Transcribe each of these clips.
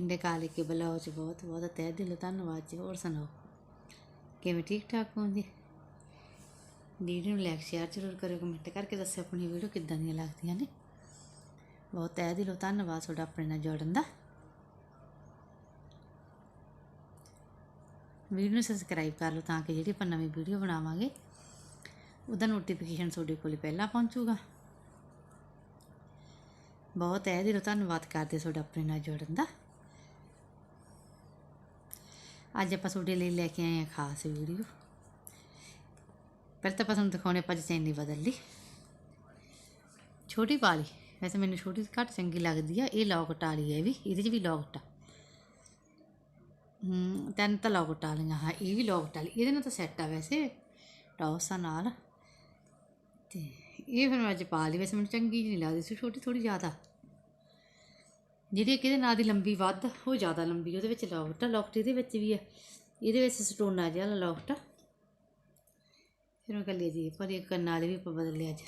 ਪਿੰਡੇ ਕਾਲੇ ਕੇ ਬਲਾਓ ਚ ਬਹੁਤ ਬਹੁਤ ਤਹਿ ਦਿਲੋਂ ਧੰਨਵਾਦ ਜੀ। ਹੋਰ ਸੁਣਾਓ? ਕਿਵੇਂ ਠੀਕ ਠਾਕ ਹੋ ਜੀ? ਵੀਡੀਓ ਨੂੰ ਲਾਈਕ ਸ਼ੇਅਰ ਜ਼ਰੂਰ ਕਰਿਓ ਕਮੈਂਟ ਕਰਕੇ ਦੱਸਿਓ ਆਪਣੀ ਵੀਡੀਓ ਕਿੱਦਾਂ ਦੀਆਂ ਲੱਗਦੀਆਂ ਨੇ। ਬਹੁਤ ਤਹਿ ਦਿਲੋਂ ਧੰਨਵਾਦ ਤੁਹਾਡਾ ਆਪਣੇ ਨਾਲ ਜੋੜਨ ਦਾ। ਵੀਡੀਓ ਨੂੰ ਸਬਸਕ੍ਰਾਈਬ ਕਰ ਲਓ ਤਾਂ ਕਿ ਜਿਹੜੀ ਆਪਾਂ ਨਵੀਂ ਵੀਡੀਓ ਬਣਾਵਾਂਗੇ, ਉਹਦਾ ਨੋਟੀਫਿਕੇਸ਼ਨ ਤੁਹਾਡੇ ਕੋਲ ਪਹਿਲਾਂ ਪਹੁੰਚੂਗਾ। ਬਹੁਤ ਹੈ ਦਿਲੋਂ ਧੰਨਵਾਦ ਕਰਦੇ ਤੁਹਾਡਾ ਆਪਣੇ ਨਾਲ ਜੁੜਨ ਦਾ। ਅੱਜ ਆਪਾਂ ਤੁਹਾਡੇ ਲਈ ਲੈ ਕੇ ਆਏ ਹਾਂ ਖਾਸ ਵੀਡੀਓ। ਪਰ ਤਾਂ ਆਪਾਂ ਤੁਹਾਨੂੰ ਦਿਖਾਉਣੇ ਆਪਾਂ ਚੈਨੀ ਬਦਲ ਬਦਲਦੀ ਛੋਟੀ ਪਾ ਲਈ ਵੈਸੇ ਮੈਨੂੰ ਛੋਟੀ ਘੱਟ ਚੰਗੀ ਲੱਗਦੀ ਆ। ਇਹ ਲੌਕਟ ਵਾਲੀ ਹੈ ਵੀ। ਇਹਦੇ 'ਚ ਵੀ ਲੌਕਟ ਆ ਹੂੰ, ਤਿੰਨ ਤਾਂ ਲੌਕਟ ਵਾਲੀਆਂ ਹਾਂ, ਇਹ ਵੀ ਲੌਕਟ ਵਾਲੀ ਇਹਦੇ ਨਾਲ ਤਾਂ ਸੈੱਟ ਆ ਵੈਸੇ। ਟੌਸਾਂ ਨਾਲ। ਤੇ ਇਹ ਫਿਰ ਮੈਂ ਅੱਜ ਪਾ ਲਈ। ਵੈਸੇ ਮੈਨੂੰ ਚੰਗੀ ਨਹੀਂ ਲੱਗਦੀ ਸੀ। ਛੋਟੀ ਥੋੜੀ ਜ਼ਿਆਦਾ। ਜਿਹੜੀ ਕਿਹਦੇ ਨਾਲ ਦੀ ਲੰਬੀ ਵੱਧ, ਉਹ ਜ਼ਿਆਦਾ ਲੰਬੀ, ਉਹਦੇ ਵਿੱਚ ਲੌਕਟ ਆ, ਲੌਕਟ ਇਹਦੇ ਵਿੱਚ ਵੀ ਹੈ ਇਹਦੇ ਵਿੱਚ ਸਟੋਨਾ ਜਿਹਾ ਵਾਲਾ ਲੌਕਟ ਆ। ਫਿਰ ਮੈਂ ਕੱਲੀ ਜੀ ਪਰ ਇਹ ਕੰਨਾਂ ਵਾਲੇ ਵੀ ਆਪਾਂ ਬਦਲ ਲਿਆ ਅੱਜ।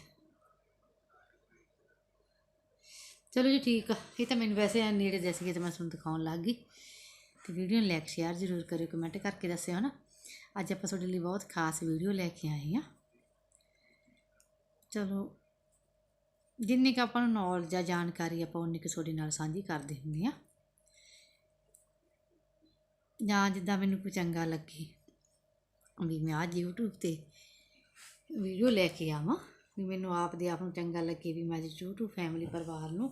ਚਲੋ ਜੀ ਠੀਕ ਆ, ਇਹ ਤਾਂ ਮੈਨੂੰ ਵੈਸੇ ਨੇੜੇ ਜੈਸੇ ਕਿ ਤੇ ਮੈਂ ਤੁਹਾਨੂੰ ਦਿਖਾਉਣ ਲੱਗ ਗਈ। ਤੇ ਵੀਡੀਓ ਨੂੰ ਲਾਈਕ ਸ਼ੇਅਰ ਜ਼ਰੂਰ ਕਰਿਓ ਕਮੈਂਟ ਕਰਕੇ ਦੱਸਿਓ ਨਾ ਅੱਜ ਆਪਾਂ ਤੁਹਾਡੇ ਲਈ ਬਹੁਤ ਖਾਸ ਵੀਡੀਓ ਲੈ ਕੇ ਆਏ ਹਾਂ ਚਲੋ। ਜਿੰਨੀ ਕੁ ਆਪਾਂ ਨੂੰ ਨੌਲੇਜ ਜਾਂ ਜਾਣਕਾਰੀ ਆਪਾਂ ਉਨੀ ਕੁ ਤੁਹਾਡੇ ਨਾਲ ਸਾਂਝੀ ਕਰਦੇ ਹੁੰਦੇ ਆ ਜਾਂ ਜਿੱਦਾਂ ਮੈਨੂੰ ਕੋਈ ਚੰਗਾ ਲੱਗੇ, ਵੀ ਮੈਂ ਅੱਜ YouTube ਤੇ ਵੀਡੀਓ ਲੈ ਕੇ ਆਵਾਂ, ਵੀ ਮੈਨੂੰ ਆਪ ਦੇ ਆਪ ਨੂੰ ਚੰਗਾ ਲੱਗੇ ਵੀ ਮੈਂ ਅੱਜ YouTube ਫੈਮਿਲੀ ਪਰਿਵਾਰ ਨੂੰ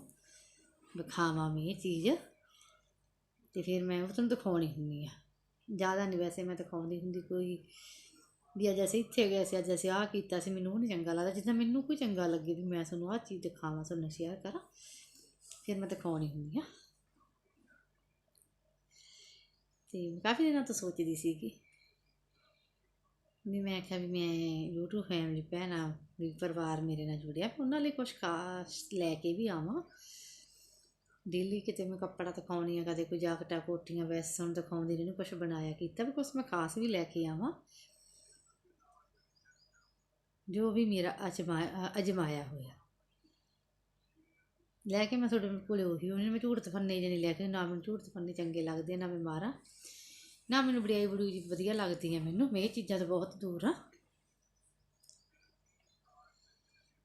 ਵਿਖਾਵਾਂ ਮੈਂ ਇਹ ਚੀਜ਼, ਤੇ ਫਿਰ ਮੈਂ ਉਹ ਤੁਹਾਨੂੰ ਦਿਖਾਉਣੀ ਹੁੰਦੀ ਆ ਜ਼ਿਆਦਾ ਨਹੀਂ ਵੈਸੇ ਮੈਂ ਦਿਖਾਉਂਦੀ ਹੁੰਦੀ ਕੋਈ ਵੀ ਅੱਜ ਅਸੀਂ ਇੱਥੇ ਗਏ ਸੀ, ਅੱਜ ਅਸੀਂ ਆਹ ਕੀਤਾ ਸੀ, ਮੈਨੂੰ ਉਹ ਨਹੀਂ ਚੰਗਾ ਲੱਗਦਾ। ਜਿੱਦਾਂ ਮੈਨੂੰ ਕੋਈ ਚੰਗਾ ਲੱਗੇ ਵੀ ਮੈਂ ਤੁਹਾਨੂੰ ਆਹ ਚੀਜ਼ ਦਿਖਾਵਾਂ, ਤੁਹਾਨੂੰ ਸ਼ੇਅਰ ਕਰਾਂ, ਫਿਰ ਮੈਂ ਦਿਖਾਉਣੀ ਹੁੰਦੀ ਆ। ਤੇ ਕਾਫੀ ਦਿਨਾਂ ਤੋਂ ਸੋਚਦੀ ਸੀਗੀ ਵੀ ਮੈਂ ਆਖਿਆ ਵੀ ਮੈਂ YouTube ਫੈਮਿਲੀ ਭੈਣਾਂ, ਵੀ ਪਰਿਵਾਰ ਮੇਰੇ ਨਾਲ ਜੁੜਿਆ ਵੀ ਉਹਨਾਂ ਲਈ ਕੁਝ ਖਾਸ ਲੈ ਕੇ ਵੀ ਆਵਾਂ। ਡੇਲੀ ਕਿਤੇ ਮੈਂ ਕੱਪੜਾ ਦਿਖਾਉਣੀ ਆ, ਕਦੇ ਕੋਈ ਜਾਕਟਾਂ, ਕੋਟੀਆਂ ਵੈਸਟਰਨ ਦਿਖਾਉਂਦੀ ਜਿਹਨੂੰ ਕੁਝ ਬਣਾਇਆ ਕੀਤਾ, ਵੀ ਕੁਝ ਮੈਂ ਖਾਸ ਵੀ ਲੈ ਕੇ ਆਵਾਂ। ਜੋ ਵੀ ਮੇਰਾ ਅਜਮਾਇਆ ਅਜਮਾਇਆ ਹੋਇਆ। ਲੈ ਕੇ ਮੈਂ ਤੁਹਾਡੇ ਕੋਲੇ ਉਹੀ ਉਹਨੇ ਮੈਂ ਝੂਠ ਤਫੰਨੇ ਜਿਹੇ ਨਹੀਂ ਲੈ ਕੇ, ਨਾ ਮੈਨੂੰ ਝੂਠ ਤਫੰਨੇ ਚੰਗੇ ਲੱਗਦੇ, ਨਾ ਮੈਂ ਮਾਰਾਂ, ਨਾ ਮੈਨੂੰ ਬੜਾਈ ਬੜੂਈ ਵਧੀਆ ਲੱਗਦੀ ਹੈ ਮੈਨੂੰ, ਮੈਂ ਇਹ ਚੀਜ਼ਾਂ ਤੋਂ ਬਹੁਤ ਦੂਰ ਆ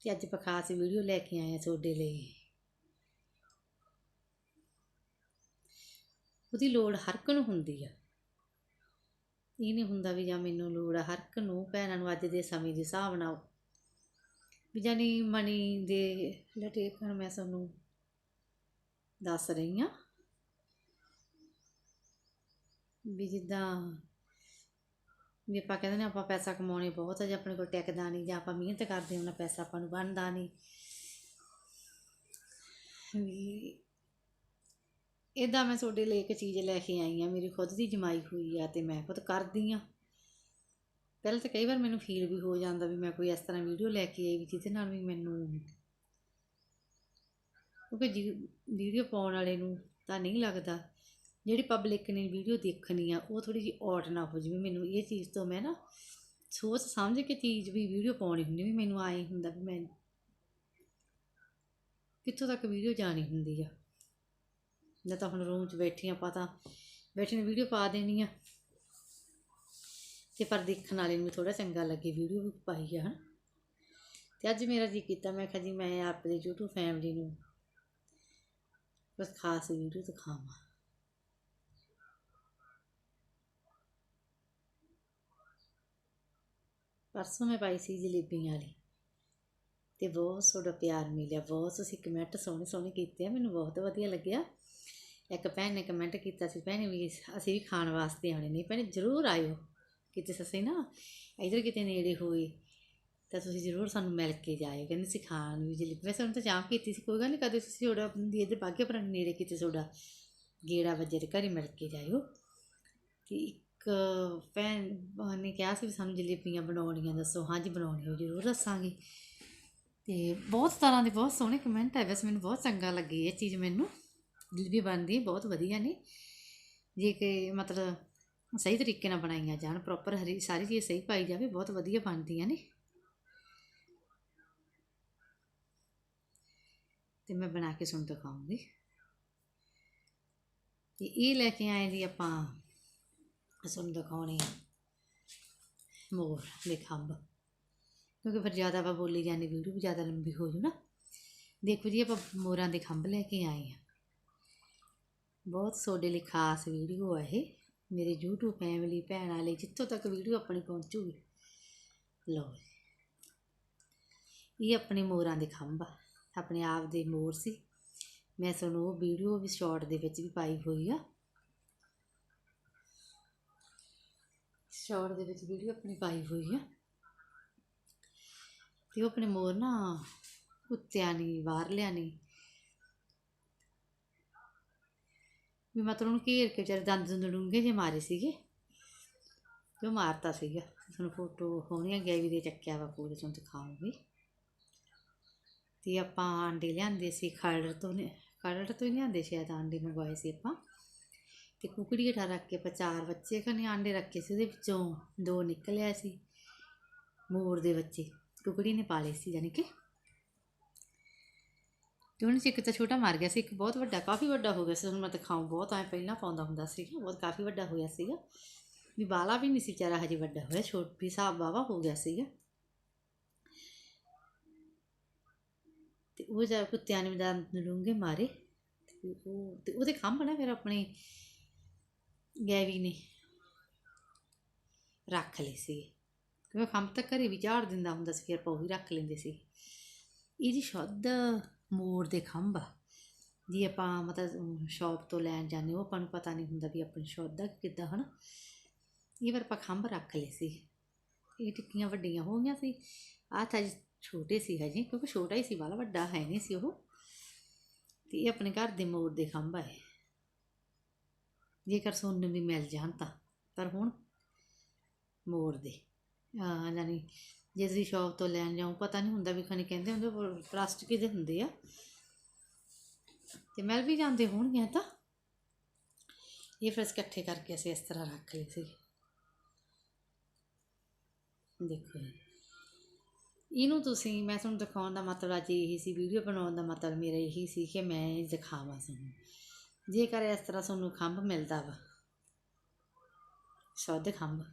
ਤੇ ਅੱਜ ਆਪਾਂ ਖਾਸ ਵੀਡੀਓ ਲੈ ਕੇ ਆਏ ਆ ਤੁਹਾਡੇ ਲਈ। ਉਹਦੀ ਲੋੜ ਹਰ ਇੱਕ ਨੂੰ ਹੁੰਦੀ ਆ। ਇਹ ਨਹੀਂ ਹੁੰਦਾ ਵੀ ਜਾਂ ਮੈਨੂੰ ਲੋੜ ਆ, ਹਰ ਇੱਕ ਨੂੰ ਭੈਣਾਂ ਨੂੰ ਅੱਜ ਦੇ ਸਮੇਂ ਦੇ ਹਿਸਾਬ ਨਾਲ। ਵੀ ਜਾਨੀ ਮਨੀ ਦੇ ਲਟੇਕਣ ਮੈਂ ਤੁਹਾਨੂੰ ਦੱਸ ਰਹੀ ਹਾਂ। ਵੀ ਜਿੱਦਾਂ ਵੀ ਆਪਾਂ ਕਹਿੰਦੇ ਨੇ ਆਪਾਂ ਪੈਸਾ ਕਮਾਉਣੇ ਬਹੁਤ ਆ, ਜੇ ਆਪਣੇ ਕੋਲ ਟਿਕਦਾ ਨਹੀਂ ਜਾਂ ਆਪਾਂ ਮਿਹਨਤ ਕਰਦੇ ਉਹਨਾਂ ਪੈਸਾ ਆਪਾਂ ਨੂੰ ਬਣਦਾ ਨਹੀਂ। ਵੀ ਇਦਾਂ ਮੈਂ ਤੁਹਾਡੇ ਲਈ ਇੱਕ ਚੀਜ਼ ਲੈ ਕੇ ਆਈ ਆ ਮੇਰੀ ਖੁਦ ਦੀ ਜਮਾਈ ਹੋਈ ਆ ਤੇ ਮੈਂ ਖੁਦ ਕਰਦੀ ਆ ਪਹਿਲਾਂ ਤਾਂ ਕਈ ਵਾਰ ਮੈਨੂੰ ਫੀਲ ਵੀ ਹੋ ਜਾਂਦਾ ਵੀ ਮੈਂ ਕੋਈ ਇਸ ਤਰ੍ਹਾਂ ਵੀਡੀਓ ਲੈ ਕੇ ਆਈ ਵੀ ਜਿਹਦੇ ਨਾਲ ਵੀ ਮੈਨੂੰ ਕਿਉਂਕਿ ਜੀ ਵੀਡੀਓ ਪਾਉਣ ਵਾਲੇ ਨੂੰ ਤਾਂ ਨਹੀਂ ਲੱਗਦਾ। ਜਿਹੜੀ ਪਬਲਿਕ ਨੇ ਵੀਡੀਓ ਦੇਖਣੀ ਆ, ਉਹ ਥੋੜੀ ਜਿਹੀ ਔਟ ਨਾ ਹੋ ਜਾਵੇ। ਮੈਨੂੰ ਇਹ ਚੀਜ਼ ਤੋਂ ਮੈਂ ਨਾ ਸੋਚ ਸਮਝ ਕੇ ਚੀਜ਼ ਵੀ ਵੀਡੀਓ ਪਾਉਣੀ ਹੁੰਦੀ, ਵੀ ਮੈਨੂੰ ਆਏ ਹੁੰਦਾ ਵੀ ਮੈਂ ਕਿੱਥੋਂ ਤੱਕ ਵੀਡੀਓ ਜਾਣੀ ਹੁੰਦੀ ਆ। ਮੈਂ ਤਾਂ ਹੁਣ ਰੂਮ 'ਚ ਬੈਠੀ ਆ ਪਤਾ ਬੈਠੀ ਨੂੰ ਵੀਡੀਓ ਪਾ ਦੇਣੀ ਆ। ਤੇ ਪਰ ਦੇਖਣ ਵਾਲੇ ਨੂੰ ਥੋੜਾ ਚੰਗਾ ਲੱਗੇ ਵੀਡੀਓ ਵੀ ਪਾਈ ਆ, ਹਨ। ਤੇ ਅੱਜ ਮੇਰਾ ਜੀ ਕੀਤਾ, ਮੈਂ ਕਿਹਾ ਜੀ, ਮੈਂ ਆਪਣੀ YouTube ਫੈਮਿਲੀ ਨੂੰ ਬਸ ਖਾਸ ਵੀਡੀਓ ਦਿਖਾਵਾਂ। ਪਰਸੋਂ ਮੈਂ ਪਾਈ ਸੀ ਜਲੇਬੀਆਂ ਵਾਲੀ। ਤੇ ਬਹੁਤ ਤੁਹਾਡਾ ਪਿਆਰ ਮਿਲਿਆ, ਬਹੁਤ ਤੁਸੀਂ ਕਮੈਂਟ ਸੋਹਣੇ ਸੋਹਣੇ ਕੀਤੇ ਆ, ਮੈਨੂੰ ਬਹੁਤ ਵਧੀਆ ਲੱਗਿਆ। ਇੱਕ ਭੈਣ ਨੇ ਕਮੈਂਟ ਕੀਤਾ ਸੀ, ਭੈਣੇ ਵੀ ਅਸੀਂ ਵੀ ਖਾਣ ਵਾਸਤੇ ਆਉਣੇ ਨਹੀਂ ਭੈਣੇ ਜ਼ਰੂਰ ਆਇਓ। ਕਿਤੇ ਸੱਸੇ ਨਾ, ਇਧਰ ਕਿਤੇ ਨੇੜੇ ਹੋਏ, ਤਾਂ ਤੁਸੀਂ ਜ਼ਰੂਰ ਸਾਨੂੰ ਮਿਲ ਕੇ ਜਾਇਓ। ਕਹਿੰਦੇ ਸੀ ਖਾਣ ਵੀ ਜਲੇਬੀ ਵੈਸੇ ਹੁਣ ਤਾਂ ਚਾਹ ਕੀਤੀ ਸੀ, ਕੋਈ ਗੱਲ ਨਹੀਂ ਕਦੇ ਤੁਸੀਂ ਤੁਹਾਡਾ ਦੀ ਇਧਰ ਬਾਗੇ ਪਰ ਨੇੜੇ ਕਿਤੇ ਤੁਹਾਡਾ ਗੇੜਾ ਵੱਜੇ ਦੇ ਘਰੇ ਮਿਲ ਕੇ ਜਾਇਓ। ਤੇ ਇੱਕ ਭੈਣ ਨੇ ਕਿਹਾ ਸੀ ਵੀ ਸਾਨੂੰ ਜਲੇਬੀਆਂ ਬਣਾਉਣੀਆਂ ਦੱਸੋ, ਹਾਂਜੀ ਬਣਾਉਣੀਆਂ ਜ਼ਰੂਰ ਦੱਸਾਂਗੇ। ਤੇ ਬਹੁਤ ਤਰ੍ਹਾਂ ਦੇ ਬਹੁਤ ਸੋਹਣੇ ਕਮੈਂਟ ਆਏ ਵੈਸੇ ਮੈਨੂੰ ਬਹੁਤ ਚੰਗਾ ਲੱਗੀ ਇਹ ਚੀਜ਼ ਮੈਨੂੰ। ਜਲੇਬੀ ਬਣਦੀ, ਬਹੁਤ ਵਧੀਆ ਨੇ। ਜੇ ਕਿ ਮਤਲਬ ਸਹੀ ਤਰੀਕੇ ਨਾਲ ਬਣਾਈਆਂ ਜਾਣ ਪ੍ਰੋਪਰ ਹਰੀ, ਸਾਰੀ ਚੀਜ਼ ਸਹੀ ਪਾਈ ਜਾਵੇ, ਬਹੁਤ ਵਧੀਆ ਬਣਦੀਆਂ ਨੇ। ਤੇ ਮੈਂ ਬਣਾ ਕੇ ਤੁਹਾਨੂੰ ਦਿਖਾਉਂਗੀ। ਤੇ ਇਹ ਲੈ ਕੇ ਆਏ ਜੀ ਆਪਾਂ, ਤੁਹਾਨੂੰ ਦਿਖਾਉਣੇ ਮੋਰ ਦੇ ਖੰਭ। ਕਿਉਂਕਿ ਫਿਰ ਜ਼ਿਆਦਾ ਆਪਾਂ ਬੋਲੀ ਜਾਂਦੀ, ਵੀਡੀਓ ਵੀ ਜ਼ਿਆਦਾ ਲੰਬੀ ਹੋ ਜੂ ਨਾ। ਦੇਖੋ ਜੀ, ਆਪਾਂ ਮੋਰਾਂ ਦੇ ਖੰਭ ਲੈ ਕੇ ਆਏ ਆ। ਬਹੁਤ ਤੁਹਾਡੇ ਲਈ ਖਾਸ ਵੀਡੀਓ ਆ ਇਹ। ਮੇਰੇ YouTube ਫੈਮਿਲੀ ਭੈਣਾਂ ਲਈ ਜਿੱਥੋਂ ਤੱਕ ਵੀਡੀਓ ਆਪਣੀ ਪਹੁੰਚੂਗੀ। ਲਓ ਜੀ। ਇਹ ਆਪਣੇ ਮੋਰਾਂ ਦੇ ਖੰਭ ਆ। ਆਪਣੇ ਆਪ ਦੇ ਮੋਰ ਸੀ। ਮੈਂ ਤੁਹਾਨੂੰ ਉਹ ਵੀਡੀਓ ਵੀ ਸ਼ਾਰਟ ਦੇ ਵਿੱਚ ਵੀ ਪਾਈ ਹੋਈ ਆ। ਸ਼ਾਰਟ ਦੇ ਵਿੱਚ ਵੀਡੀਓ ਆਪਣੀ ਪਾਈ ਹੋਈ ਆ। ਤੇ ਉਹ ਆਪਣੇ ਮੋਰ ਨਾ ਕੁੱਤਿਆਂ ਨਹੀਂ ਬਾਹਰ ਲਿਆ ਨਹੀਂ ਵੀ ਮਤਲਬ ਉਹਨੂੰ ਘੇਰ ਕੇ ਵਿਚਾਰੇ ਦੰਦ ਦੰਦ ਡੂੰਘੇ ਜੇ ਮਾਰੇ ਸੀਗੇ। ਤੇ ਉਹ ਮਾਰਤਾ ਸੀਗਾ। ਤੁਹਾਨੂੰ ਫੋਟੋ ਹੋਣੀਆਂ ਗੈਵੀ ਦੇ ਚੱਕਿਆ ਵਾ ਪੂਰੇ ਤੁਹਾਨੂੰ ਦਿਖਾਉਂਗੀ। ਤੇ ਆਪਾਂ ਆਂਡੇ ਲਿਆਂਦੇ ਸੀ, ਖਰੜ ਤੋਂ ਨੇ ਖਰੜ ਤੋਂ ਹੀ ਲਿਆਂਦੇ ਸ਼ਾਇਦ ਆਂਡੇ ਮੰਗਵਾਏ ਸੀ ਆਪਾਂ। ਤੇ ਕੁਕੜੀ ਹੇਠਾਂ ਰੱਖ ਕੇ ਆਪਾਂ ਚਾਰ ਬੱਚੇ ਖਨੇ ਆਂਡੇ ਰੱਖੇ ਸੀ, ਉਹਦੇ ਵਿੱਚੋਂ ਦੋ ਨਿਕਲਿਆ ਸੀ, ਮੋਰ ਦੇ ਬੱਚੇ। ਕੁਕੜੀ ਨੇ ਪਾਲੇ ਸੀ ਯਾਨੀ ਕਿ ਤੇ ਉਹਨਾਂ 'ਚ ਇੱਕ ਤਾਂ ਛੋਟਾ ਮਰ ਗਿਆ ਸੀ, ਇੱਕ ਬਹੁਤ ਵੱਡਾ, ਕਾਫੀ ਵੱਡਾ ਹੋ ਗਿਆ ਸੀ ਹੁਣ ਮੈਂ ਦਿਖਾਉਂ ਬਹੁਤ ਐ ਪਹਿਲਾਂ ਪਾਉਂਦਾ ਹੁੰਦਾ ਸੀ, ਬਹੁਤ ਕਾਫੀ ਵੱਡਾ ਹੋਇਆ ਸੀਗਾ। ਵੀ ਬਾਲਾ ਵੀ ਨਹੀਂ ਸੀ ਚਾਰਾ ਹਜੇ ਵੱਡਾ ਹੋਇਆ, ਛੋਟੀ ਹਿਸਾਬ ਵਾਵਾ ਹੋ ਗਿਆ ਸੀਗਾ। ਤੇ ਉਹ ਜਾ ਕੁੱਤਿਆਂ ਨੇ ਦੰਦ ਡੂੰਘੇ ਮਾਰੇ, ਤੇ ਉਹ, ਤੇ ਉਹਦੇ ਖੰਭ ਨਾ ਫਿਰ ਆਪਣੇ ਗੈਵੀ ਨੇ ਰੱਖ ਲਏ ਸੀ। ਕਿਉਂਕਿ ਖੰਭ ਤਾਂ ਘਰੇ ਵੀ ਝਾੜ ਦਿੰਦਾ ਹੁੰਦਾ ਸੀ, ਫਿਰ ਆਪਾਂ ਵੀ ਰੱਖ ਲੈਂਦੇ ਸੀ। ਇਹ ਜੀ ਸ਼ੁੱਧ ਮੋਰ ਦੇ ਖੰਭ ਆ ਜੀ ਆਪਾਂ ਮਤਲਬ ਸ਼ਾਪ ਤੋਂ ਲੈਣ ਜਾਂਦੇ ਉਹ ਆਪਾਂ ਨੂੰ ਪਤਾ ਨਹੀਂ ਹੁੰਦਾ ਵੀ ਆਪਣੀ ਸ਼ੁੱਧ ਆ ਕਿ ਕਿੱਦਾਂ, ਹਨਾ? ਇਹ ਵਾਰ ਆਪਾਂ ਖੰਭ ਰੱਖ ਲਏ ਸੀ। ਇਹ ਟਿੱਕੀਆਂ ਵੱਡੀਆਂ ਹੋ ਗਈਆਂ ਸੀ। ਆਹ ਤਾਂ ਛੋਟੇ ਸੀ ਹਜੇ, ਕਿਉਂਕਿ ਛੋਟਾ ਹੀ ਸੀ ਵਾਲਾ, ਵੱਡਾ ਹੈ ਨਹੀਂ ਸੀ ਉਹ। ਤੇ ਇਹ ਆਪਣੇ ਘਰ ਦੇ ਮੋਰ ਦੇ ਖੰਭ ਹੈ ਜੇਕਰ ਸੁਣਨ ਵੀ ਮਿਲ ਜਾਣ ਤਾਂ, ਪਰ ਹੁਣ ਮੋਰ ਦੇ ਯਾਨੀ ਜੇ ਤੁਸੀਂ ਸ਼ੌਪ ਤੋਂ ਲੈਣ ਜਾਓ ਪਤਾ ਨਹੀਂ ਹੁੰਦਾ ਵੀ ਖਣੀ ਕਹਿੰਦੇ ਹੁੰਦੇ ਪਲਾਸਟਿਕ ਦੇ ਹੁੰਦੇ ਆ। ਤੇ ਮਿਲ ਵੀ ਜਾਂਦੇ ਹੋਣਗੇ ਤਾਂ। ਇਹ ਫਿਰ ਅਸੀਂ ਇਕੱਠੇ ਕਰਕੇ ਅਸੀਂ ਇਸ ਤਰ੍ਹਾਂ ਰੱਖ ਲਏ ਸੀ। ਦੇਖੋ ਜੀ। ਇਹਨੂੰ ਤੁਸੀਂ, ਮੈਂ ਤੁਹਾਨੂੰ ਦਿਖਾਉਣ ਦਾ ਮਤਲਬ ਅੱਜ ਇਹੀ ਸੀ, ਵੀਡੀਓ ਬਣਾਉਣ ਦਾ ਮਤਲਬ ਮੇਰਾ ਇਹੀ ਸੀ ਕਿ ਮੈਂ ਇਹ ਦਿਖਾਵਾਂ ਤੁਹਾਨੂੰ। ਜੇਕਰ ਇਸ ਤਰ੍ਹਾਂ ਤੁਹਾਨੂੰ ਖੰਭ ਮਿਲਦਾ ਵਾ ਸ਼ੁੱਧ ਖੰਭ,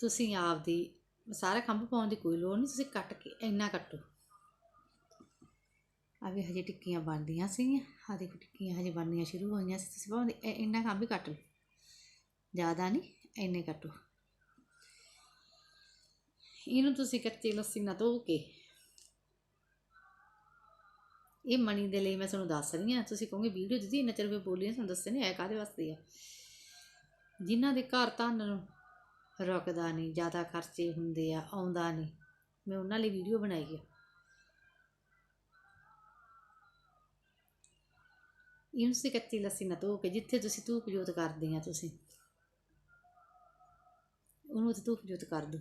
ਤੁਸੀਂ ਆਪਦੀ ਸਾਰਾ ਖੰਭ ਪਾਉਣ ਦੀ ਕੋਈ ਲੋੜ ਨਹੀਂ, ਤੁਸੀਂ ਕੱਟ ਕੇ ਇੰਨਾ ਕੱਟੋ। ਆ ਵੀ ਹਜੇ ਟਿੱਕੀਆਂ ਬਣਦੀਆਂ ਸੀਗੀਆਂ ਆ ਦੇਖੋ ਟਿੱਕੀਆਂ ਹਜੇ ਬਣਨੀਆਂ ਸ਼ੁਰੂ ਹੋਈਆਂ ਸੀ, ਤੁਸੀਂ ਭਾਵੇਂ ਇ- ਇੰਨਾ ਖੰਭ ਹੀ ਕੱਟ ਲਓ। ਜ਼ਿਆਦਾ ਨਹੀਂ, ਇੰਨੇ ਕੱਟੋ। ਇਹਨੂੰ ਤੁਸੀਂ ਕੱਚੀ ਲੱਸੀ ਨਾਲ ਧੋ ਕੇ, ਇਹ ਮਣੀ ਦੇ ਲਈ ਮੈਂ ਤੁਹਾਨੂੰ ਦੱਸ ਰਹੀ ਹਾਂ, ਤੁਸੀਂ ਕਹੋਗੇ ਵੀਡੀਓ ਦਿੱਤੀ ਇੰਨਾ ਚਿਰ ਵੀ ਬੋਲੀ ਨਾ ਤੁਹਾਨੂੰ ਦੱਸੇ ਨਹੀਂ ਆਇਆ ਕਾਹਦੇ ਵਾਸਤੇ ਆ? ਜਿਨ੍ਹਾਂ ਦੇ ਘਰ ਧਨ ਨੂੰ ਰੁਕਦਾ ਨਹੀਂ, ਜ਼ਿਆਦਾ ਖਰਚੇ ਹੁੰਦੇ ਆ, ਆਉਂਦਾ ਨਹੀਂ। ਮੈਂ ਉਹਨਾਂ ਲਈ ਵੀਡੀਓ ਬਣਾਈ ਆ। ਇਹਨੂੰ ਤੁਸੀਂ ਕੱਚੀ ਲੱਸੀ ਨਾਲ ਧੋ ਕੇ, ਜਿੱਥੇ ਤੁਸੀਂ ਧੂਪ ਜੋਤ ਕਰਦੇ ਆ ਤੁਸੀਂ, ਉਹਨੂੰ ਉੱਥੇ ਧੂਪ ਜੋਤ ਕਰ ਦਿਓ।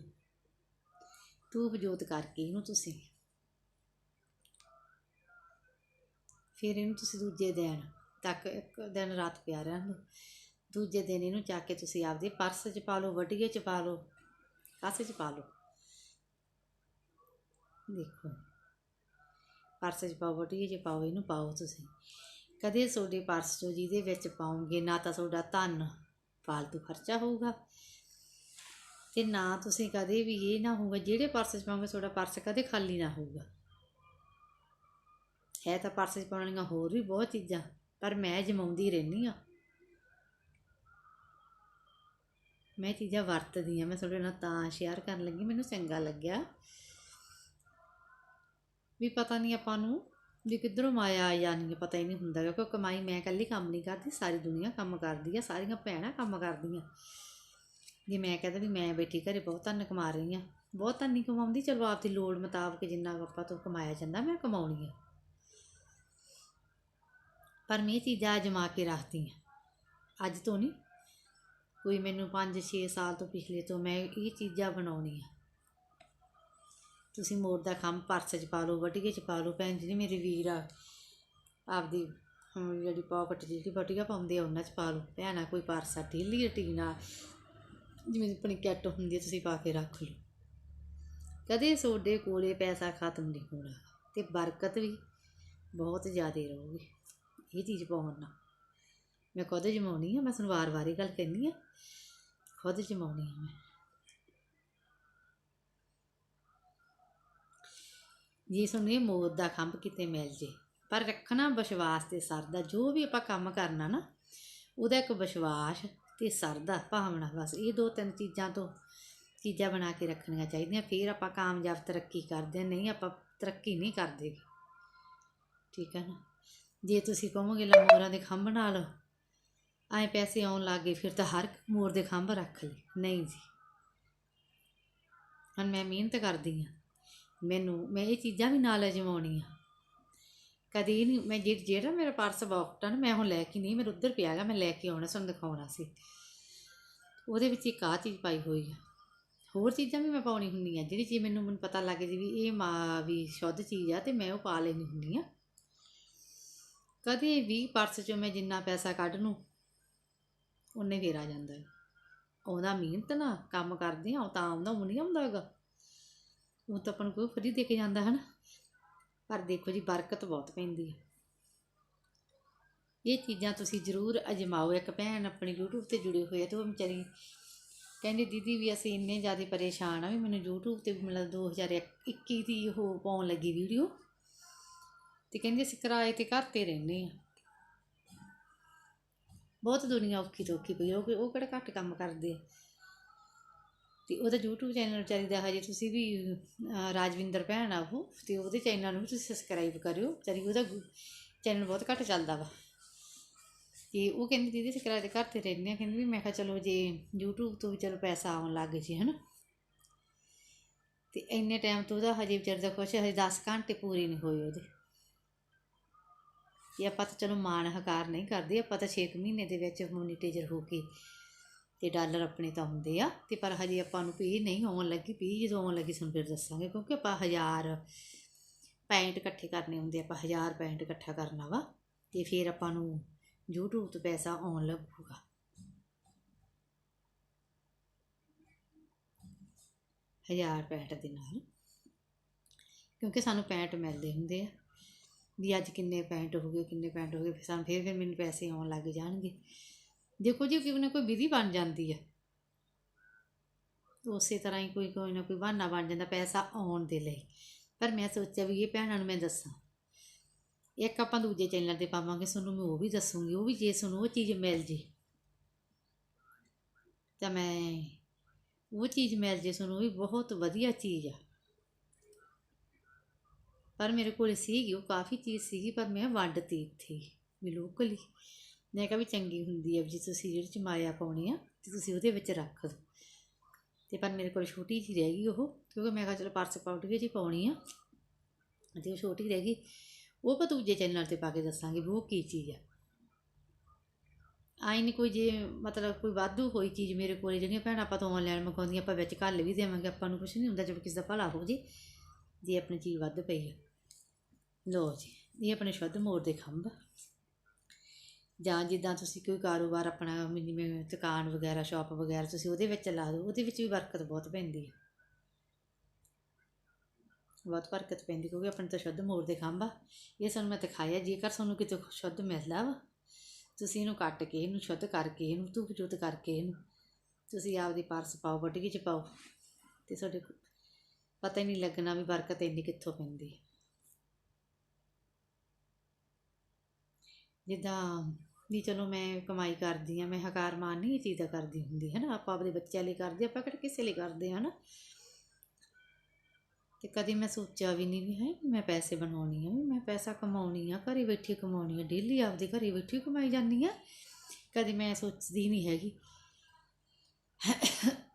ਧੂਪ ਜੋਤ ਕਰਕੇ ਇਹਨੂੰ ਤੁਸੀਂ, ਫਿਰ ਇਹਨੂੰ ਤੁਸੀਂ ਦੂਜੇ ਦਿਨ ਤੱਕ, ਇੱਕ ਦਿਨ ਰਾਤ ਪਿਆ ਰਹਿਣ ਦਿਓ। ਦੂਜੇ ਦਿਨ ਇਹਨੂੰ ਚੱਕ ਕੇ ਤੁਸੀਂ ਆਪਦੇ ਪਰਸ 'ਚ ਪਾ ਲਓ, ਵੱਡੀਏ 'ਚ ਪਾ ਲਓ, ਕਾਸੇ 'ਚ ਪਾ ਲਓ। ਦੇਖੋ, ਪਰਸ 'ਚ ਪਾਓ, ਵੱਡੀਏ 'ਚ ਪਾਓ, ਇਹਨੂੰ ਪਾਓ ਤੁਸੀਂ। ਕਦੇ ਤੁਹਾਡੇ ਪਰਸ 'ਚੋਂ ਜਿਹਦੇ ਵਿੱਚ ਪਾਉਂਗੇ ਨਾ ਤਾਂ ਤੁਹਾਡਾ ਧਨ ਫਾਲਤੂ ਖਰਚਾ ਹੋਊਗਾ ਤੇ ਨਾ ਤੁਸੀਂ ਕਦੇ ਵੀ ਇਹ ਨਾ ਹੋਊਗਾ, ਜਿਹੜੇ ਪਰਸ 'ਚ ਪਾਉਂਗੇ ਤੁਹਾਡਾ ਪਰਸ ਕਦੇ ਖਾਲੀ ਨਾ ਹੋਊਗਾ। ਹੈ ਤਾਂ ਪਰਸ 'ਚ ਪਾਉਣ ਵਾਲੀਆਂ ਹੋਰ ਵੀ ਬਹੁਤ ਚੀਜ਼ਾਂ, ਪਰ ਮੈਂ ਜਮਾਉਂਦੀ ਰਹਿੰਦੀ ਆ ਮੈਂ ਚੀਜ਼ਾਂ ਵਰਤਦੀ ਆ ਮੈਂ ਤੁਹਾਡੇ ਨਾਲ ਤਾਂ ਸ਼ੇਅਰ ਕਰਨ ਲੱਗੀ, ਮੈਨੂੰ ਚੰਗਾ ਲੱਗਿਆ। ਵੀ ਪਤਾ ਨਹੀਂ ਆਪਾਂ ਨੂੰ ਵੀ ਕਿੱਧਰੋਂ ਮਾਇਆ ਆ ਜਾਣੀ ਪਤਾ ਹੀ ਨਹੀਂ ਹੁੰਦਾ ਕਿਉਂਕਿ ਕਮਾਈ ਮੈਂ ਇਕੱਲੀ ਕੰਮ ਨਹੀਂ ਕਰਦੀ, ਸਾਰੀ ਦੁਨੀਆ ਕੰਮ ਕਰਦੀ ਆ, ਸਾਰੀਆਂ ਭੈਣਾਂ ਕੰਮ ਕਰਦੀਆਂ। ਜੇ ਮੈਂ ਕਹਿੰਦਾ ਵੀ ਮੈਂ ਬੈਠੀ ਘਰੇ ਬਹੁਤ ਧੰਨ ਕਮਾ ਰਹੀ ਆ ਬਹੁਤ ਧੰਨ ਨਹੀਂ ਕਮਾਉਂਦੀ, ਚਲੋ ਆਪਦੀ ਲੋੜ ਮੁਤਾਬਕ ਜਿੰਨਾ ਆਪਾਂ ਤੋਂ ਕਮਾਇਆ ਜਾਂਦਾ, ਮੈਂ ਕਮਾਉਣੀ ਆ। ਪਰ ਮੈਂ ਇਹ ਚੀਜ਼ਾਂ ਜਮਾ ਕੇ ਰੱਖਦੀ ਆ ਅੱਜ ਤੋਂ ਨਹੀਂ ਕੋਈ ਮੈਨੂੰ 5-6 ਸਾਲ ਤੋਂ ਪਿਛਲੇ ਤੋਂ ਮੈਂ ਇਹ ਚੀਜ਼ਾਂ ਬਣਾਉਣੀਆਂ ਤੁਸੀਂ ਮੋਰ ਦਾ ਖੰਭ ਪਰਸ 'ਚ ਪਾ ਲਓ, ਵਟੀਏ 'ਚ ਪਾ ਲਓ, ਭੈਣ ਜੀ ਮੇਰੇ ਵੀਰ ਆ, ਆਪਦੀ ਹੁਣ ਜਿਹੜੀ ਪਾਕਟ ਜਿਹੜੀ ਵਟੀਆ ਪਾਉਂਦੇ ਆ, ਉਹਨਾਂ 'ਚ ਪਾ ਲਓ। ਭੈਣਾ, ਕੋਈ ਪਰਸ ਆ, ਢੀਲੀ ਟੀਨਾ, ਜਿਵੇਂ ਆਪਣੀ ਕਿੱਟ ਹੁੰਦੀ ਹੈ ਤੁਸੀਂ ਪਾ ਕੇ ਰੱਖ ਲਓ। ਕਦੇ ਤੁਹਾਡੇ ਕੋਲੇ ਪੈਸਾ ਖਤਮ ਨਹੀਂ ਹੋਣਾ ਤੇ ਬਰਕਤ ਵੀ ਬਹੁਤ ਜ਼ਿਆਦਾ ਰਹੂਗੀ। ਇਹ ਚੀਜ਼ ਪਾਉਣ ਨਾਲ। ਮੈਂ ਖੁਦ ਜਮਾਉਣੀ ਆ, ਮੈਂ ਤੁਹਾਨੂੰ ਵਾਰ-ਵਾਰ ਹੀ ਗੱਲ ਕਹਿੰਦੀ ਆ। ਖੁਦ ਜਮਾਉਣੀ ਆ ਮੈਂ। ਜੀ ਤੁਹਾਨੂੰ ਇਹ ਮੌਤ ਦਾ ਖੰਭ ਕਿਤੇ ਮਿਲ ਜੇ, ਪਰ ਰੱਖਣਾ ਵਿਸ਼ਵਾਸ ਤੇ ਸਰਦਾ ਜੋ ਵੀ ਆਪਾਂ ਕੰਮ ਕਰਨਾ ਨਾ, ਉਹਦਾ ਇੱਕ ਵਿਸ਼ਵਾਸ ਤੇ ਸਰਦਾ ਭਾਵਨਾ, ਬਸ ਇਹ ਦੋ ਤਿੰਨ ਚੀਜ਼ਾਂ ਤੋਂ ਚੀਜ਼ਾਂ ਬਣਾ ਕੇ ਰੱਖਣੀਆਂ ਚਾਹੀਦੀਆਂ, ਫਿਰ ਆਪਾਂ ਕਾਮਯਾਬ ਤਰੱਕੀ ਕਰਦੇ ਨਹੀਂ ਆਪਾਂ ਤਰੱਕੀ ਨਹੀਂ ਕਰਦੇ। ਠੀਕ ਹੈ ਨਾ? ਜੇ ਤੁਸੀਂ ਕਹੋਗੇ ਲੈ ਮੋਰਾਂ ਦੇ ਖੰਭ ਨਾਲ ਐ ਪੈਸੇ ਆਉਣ ਲੱਗ ਗਏ, ਫਿਰ ਤਾਂ ਹਰ ਮੋਰ ਦੇ ਖੰਭ ਰੱਖ ਲਈ ਨਹੀਂ ਜੀ। ਹੁਣ ਮੈਂ ਮਿਹਨਤ ਕਰਦੀ ਆ। ਮੈਨੂੰ, ਮੈਂ ਇਹ ਚੀਜ਼ਾਂ ਵੀ ਨਾਲ ਅਜਮਾਉਣੀਆਂ ਕਦੀ ਨਹੀਂ ਮੈਂ ਜਿ- ਜਿਹੜਾ ਮੇਰਾ ਪਰਸ ਬਾਕਟਾ ਨਾ, ਮੈਂ ਹੁਣ ਲੈ ਕੇ ਨਹੀਂ, ਮੇਰੇ ਉੱਧਰ ਪਿਆ ਗਾ ਮੈਂ ਲੈ ਕੇ ਆਉਣਾ, ਤੁਹਾਨੂੰ ਦਿਖਾਉਣਾ ਸੀ। ਉਹਦੇ ਵਿੱਚ ਇੱਕ ਆਹ ਚੀਜ਼ ਪਾਈ ਹੋਈ ਆ। ਹੋਰ ਚੀਜ਼ਾਂ ਵੀ ਮੈਂ ਪਾਉਣੀ ਹੁੰਦੀਆਂ ਜਿਹੜੀ ਚੀਜ਼ ਮੈਨੂੰ ਮੈਨੂੰ ਪਤਾ ਲੱਗ ਜੇ ਵੀ ਇਹ ਮਾਂ, ਵੀ ਸ਼ੁੱਧ ਚੀਜ਼ ਆ ਤੇ ਮੈਂ ਉਹ ਪਾ ਲੈਣੀ ਹੁੰਦੀ ਆ। ਕਦੇ ਵੀ ਪਰਸ ਚੋਂ ਮੈਂ ਜਿੰਨਾ ਪੈਸਾ ਕੱਢ ਨੂੰ ਉਹਨੇ ਫੇਰ ਆ ਜਾਂਦਾ ਹੈ। ਉਹਦਾ ਮਿਹਨਤ ਨਾ ਕੰਮ ਕਰਦੇ ਆ ਉਹ ਤਾਂ ਆਉਂਦਾ, ਉਹ ਨਹੀਂ ਆਉਂਦਾ ਹੈਗਾ। ਉਹ ਤਾਂ ਆਪਾਂ ਨੂੰ ਕੋਈ ਫਰੀ ਦੇ ਕੇ ਜਾਂਦਾ ਹੈ ਨਾ। ਪਰ ਦੇਖੋ ਜੀ, ਬਰਕਤ ਬਹੁਤ ਪੈਂਦੀ ਹੈ। ਇਹ ਚੀਜ਼ਾਂ ਤੁਸੀਂ ਜ਼ਰੂਰ ਅਜਮਾਓ। ਇੱਕ ਭੈਣ ਆਪਣੀ YouTube ਤੇ ਜੁੜੇ ਹੋਏ ਆ ਤੇ ਉਹ ਵਿਚਾਰੀ ਕਹਿੰਦੀ, ਦੀਦੀ ਵੀ ਅਸੀਂ ਇੰਨੇ ਜ਼ਿਆਦਾ ਪਰੇਸ਼ਾਨ ਆ ਵੀ ਮੈਨੂੰ YouTube ਤੇ ਵੀ ਮਤਲਬ 2021 ਦੀ ਉਹ ਪਾਉਣ ਲੱਗੀ ਵੀਡੀਓ। ਤੇ ਕਹਿੰਦੀ, ਅਸੀਂ ਕਿਰਾਏ ਤੇ ਘਰ ਤੇ ਰਹਿੰਦੇ ਆ ਬਹੁਤ ਦੁਨੀਆ ਔਖੀ ਤੋਂ ਔਖੀ ਪਈ ਉਹ ਉਹ ਕਿਹੜਾ ਘੱਟ ਕੰਮ ਕਰਦੇ ਆ? ਤੇ ਉਹਦਾ YouTube ਚੈਨਲ ਚਾਹੀਦਾ ਹਜੇ ਤੁਸੀਂ ਵੀ ਰਾਜਵਿੰਦਰ ਭੈਣ ਆ ਉਹ, ਤੇ ਉਹਦੇ ਚੈਨਲ ਨੂੰ ਵੀ ਤੁਸੀਂ ਸਬਸਕ੍ਰਾਈਬ ਕਰਿਓ। ਵਿਚਾਰੀ ਉਹਦਾ ਚੈਨਲ ਬਹੁਤ ਘੱਟ ਚੱਲਦਾ ਵਾ। ਤੇ ਉਹ ਕਹਿੰਦੀ, ਦੀਦੀ, ਅਸੀਂ ਕਿਰਾਏ ਦੇ ਘਰ ਤੇ ਰਹਿੰਦੇ ਆ ਕਹਿੰਦੀ ਵੀ ਮੈਂ ਕਿਹਾ, ਚਲੋ ਜੇ YouTube ਤੋਂ ਵੀ ਚਲੋ ਪੈਸਾ ਆਉਣ ਲੱਗ ਜੇ, ਹਨਾ? ਤੇ ਇੰਨੇ ਟਾਈਮ ਤੋਂ ਉਹਦਾ ਹਜੇ ਵਿਚਾਰ ਦਾ ਕੁਛ ਹਜੇ 10 ਘੰਟੇ ਪੂਰੇ ਨਹੀਂ ਹੋਏ ਉਹਦੇ। ਇਹ ਆਪਾਂ ਤਾਂ ਚਲੋ ਮਾਣ ਹਕਾਰ ਨਹੀਂ ਕਰਦੇ, ਆਪਾਂ ਤਾਂ 6 ਮਹੀਨੇ ਦੇ ਵਿੱਚ ਮੋਨੀਟਾਈਜ਼ਰ ਹੋ ਕੇ ਤੇ ਡਾਲਰ ਆਪਣੇ ਤਾਂ ਹੁੰਦੇ ਆ। ਤੇ ਪਰ ਹਜੇ ਆਪਾਂ ਨੂੰ ਪੀ ਨਹੀਂ ਆਉਣ ਲੱਗੀ ਪੀ ਜਦੋਂ ਆਉਣ ਲੱਗੀ ਸਾਨੂੰ ਫਿਰ ਦੱਸਾਂਗੇ, ਕਿਉਂਕਿ ਆਪਾਂ ਹਜ਼ਾਰ ਪੈਂਟ ਇਕੱਠੇ ਕਰਨੇ ਹੁੰਦੇ ਆਪਾਂ ਹਜ਼ਾਰ ਪੈਂਟ ਇਕੱਠਾ ਕਰਨਾ ਵਾ, ਤੇ ਫਿਰ ਆਪਾਂ ਨੂੰ YouTube ਤੋਂ ਪੈਸਾ ਆਉਣ ਲੱਗੂਗਾ। ਹਜ਼ਾਰ ਪੈਂਟ ਦੇ ਨਾਲ, ਕਿਉਂਕਿ ਸਾਨੂੰ ਪੈਂਟ ਮਿਲਦੇ ਹੁੰਦੇ ਆ। ਵੀ ਅੱਜ ਕਿੰਨੇ ਪੈਂਟ ਹੋ ਗਏ, ਕਿੰਨੇ ਪੈਂਟ ਹੋ ਗਏ, ਫਿਰ ਸਾਨੂੰ, ਫਿਰ ਫਿਰ ਮੈਨੂੰ ਪੈਸੇ ਆਉਣ ਲੱਗ ਜਾਣਗੇ। ਦੇਖੋ ਜੀ, ਕਿਵੇਂ ਨਾ ਕੋਈ ਵਿਧੀ ਬਣ ਜਾਂਦੀ ਹੈ ਉਸੇ ਤਰ੍ਹਾਂ ਹੀ ਕੋਈ ਕੋਈ ਨਾ ਕੋਈ ਬਹਾਨਾ ਬਣ ਜਾਂਦਾ ਪੈਸਾ ਆਉਣ ਦੇ ਲਈ। ਪਰ ਮੈਂ ਸੋਚਿਆ ਵੀ ਇਹ ਭੈਣਾਂ ਨੂੰ ਮੈਂ ਦੱਸਾਂ। ਇੱਕ ਆਪਾਂ ਦੂਜੇ ਚੈਨਲ ਤੇ ਪਾਵਾਂਗੇ, ਤੁਹਾਨੂੰ ਮੈਂ ਉਹ ਵੀ ਦੱਸੂਗੀ, ਉਹ ਵੀ ਜੇ ਤੁਹਾਨੂੰ ਉਹ ਚੀਜ਼ ਮਿਲ ਜੇ। ਤਾਂ ਮੈਂ, ਉਹ ਚੀਜ਼ ਮਿਲ ਜੇ, ਤੁਹਾਨੂੰ ਉਹ ਵੀ ਬਹੁਤ ਵਧੀਆ ਚੀਜ਼ ਆ। ਪਰ ਮੇਰੇ ਕੋਲ ਸੀਗੀ ਉਹ ਕਾਫੀ ਚੀਜ਼ ਸੀਗੀ ਪਰ ਮੈਂ ਵੰਡਤੀ ਇੱਥੇ ਹੀ, ਵੀ ਲੋਕਲੀ ਮੈਂ ਕਿਹਾ ਵੀ ਚੰਗੀ ਹੁੰਦੀ ਹੈ ਵੀ ਜੇ ਤੁਸੀਂ ਜਿਹੜੀ ਚ ਮਾਇਆ ਪਾਉਣੀ ਆ ਤੇ ਤੁਸੀਂ ਉਹਦੇ ਵਿੱਚ ਰੱਖ ਦਿਓ ਤੇ ਪਰ ਮੇਰੇ ਕੋਲ ਛੋਟੀ ਜਿਹੀ ਰਹਿ ਗਈ ਉਹ ਕਿਉਂਕਿ ਮੈਂ ਕਿਹਾ ਚਲੋ ਪਰਸ ਪਾਉਡਰ ਜੀ ਪਾਉਣੀ ਆ। ਤੇ ਉਹ ਛੋਟੀ ਰਹਿ ਗਈ। ਉਹ ਆਪਾਂ ਦੂਜੇ ਚੈਨਲ ਤੇ ਪਾ ਕੇ ਦੱਸਾਂਗੇ ਵੀ ਉਹ ਕੀ ਚੀਜ਼ ਆ। ਆਈ ਨਹੀਂ ਕੋਈ ਜੇ ਮਤਲਬ ਕੋਈ ਵਾਧੂ ਹੋਈ ਚੀਜ਼ ਮੇਰੇ ਕੋਲ ਜਿਹੜੀਆਂ ਭੈਣਾਂ ਆਪਾਂ ਤੋਂ ਆਨਲਾਈਨ ਮੰਗਾਉਂਦੀਆਂ ਆਪਾਂ ਵਿੱਚ ਘੱਲ ਵੀ ਦੇਵਾਂਗੇ ਆਪਾਂ ਨੂੰ ਕੁਝ ਨਹੀਂ ਹੁੰਦਾ ਜੇ ਕਿਸੇ ਦਾ ਭਲਾ ਹੋ ਜੇ ਜੇ ਆਪਣੀ ਚੀਜ਼ ਵੱਧ ਪਈ ਆ। ਲੋ ਜੀ, ਇਹ ਆਪਣੇ ਸ਼ੁੱਧ ਮੋਰ ਦੇ ਖੰਭ। ਜਾਂ ਜਿੱਦਾਂ ਤੁਸੀਂ ਕੋਈ ਕਾਰੋਬਾਰ ਆਪਣਾ ਜਿਵੇਂ ਦੁਕਾਨ ਵਗੈਰਾ, ਸ਼ਾਪ ਵਗੈਰਾ ਤੁਸੀਂ ਉਹਦੇ ਵਿੱਚ ਲਾ ਦਿਓ, ਉਹਦੇ ਵਿੱਚ ਵੀ ਬਰਕਤ ਬਹੁਤ ਪੈਂਦੀ ਹੈ। ਬਹੁਤ ਬਰਕਤ ਪੈਂਦੀ, ਕਿਉਂਕਿ ਆਪਣੇ ਤਾਂ ਸ਼ੁੱਧ ਮੋਰ ਦੇ ਖੰਭ ਆ। ਇਹ ਸਾਨੂੰ ਮੈਂ ਦਿਖਾਇਆ, ਜੇਕਰ ਤੁਹਾਨੂੰ ਕਿਤੇ ਸ਼ੁੱਧ ਮਿਲਦਾ ਵਾ, ਤੁਸੀਂ ਇਹਨੂੰ ਕੱਟ ਕੇ, ਇਹਨੂੰ ਸ਼ੁੱਧ ਕਰਕੇ, ਇਹਨੂੰ ਧੁੱਪ ਜੁੱਤ ਕਰਕੇ ਇਹਨੂੰ ਤੁਸੀਂ ਆਪਦੀ ਪਰਸ ਪਾਓ ਬਟਗੀ ਚ ਪਾਓ। ਤੇ ਤੁਹਾਡੇ ਪਤਾ ਹੀ ਨਹੀਂ ਲੱਗਣਾ ਵੀ ਬਰਕਤ ਇੰਨੀ ਕਿੱਥੋਂ ਪੈਂਦੀ ਹੈ। ਜਿੱਦਾਂ ਵੀ ਚਲੋ ਮੈਂ ਕਮਾਈ ਕਰਦੀ ਆ ਮੈਂ ਹਕਾਰ ਮਾਨ ਨਹੀਂ ਇਹ ਚੀਜ਼ ਦਾ ਕਰਦੀ ਹੁੰਦੀ ਹੈ ਨਾ ਆਪਾਂ ਆਪਣੇ ਬੱਚਿਆਂ ਲਈ ਕਰਦੇ ਆਪਾਂ ਕਿਹੜਾ ਕਿਸੇ ਲਈ ਕਰਦੇ ਹਾਂ ਨਾ ਤੇ ਕਦੀ ਮੈਂ ਸੋਚਿਆ ਵੀ ਨਹੀਂ ਵੀ ਹੈ, ਮੈਂ ਪੈਸੇ ਬਣਾਉਣੀ ਆ ਵੀ ਮੈਂ ਪੈਸਾ ਕਮਾਉਣੀ ਆ, ਘਰੇ ਬੈਠੀ ਕਮਾਉਣੀ ਆ ਡੇਲੀ ਆਪਦੇ ਘਰੇ ਬੈਠੀ ਕਮਾਈ ਜਾਂਦੀ ਆ। ਕਦੀ ਮੈਂ ਸੋਚਦੀ ਨਹੀਂ ਹੈਗੀ।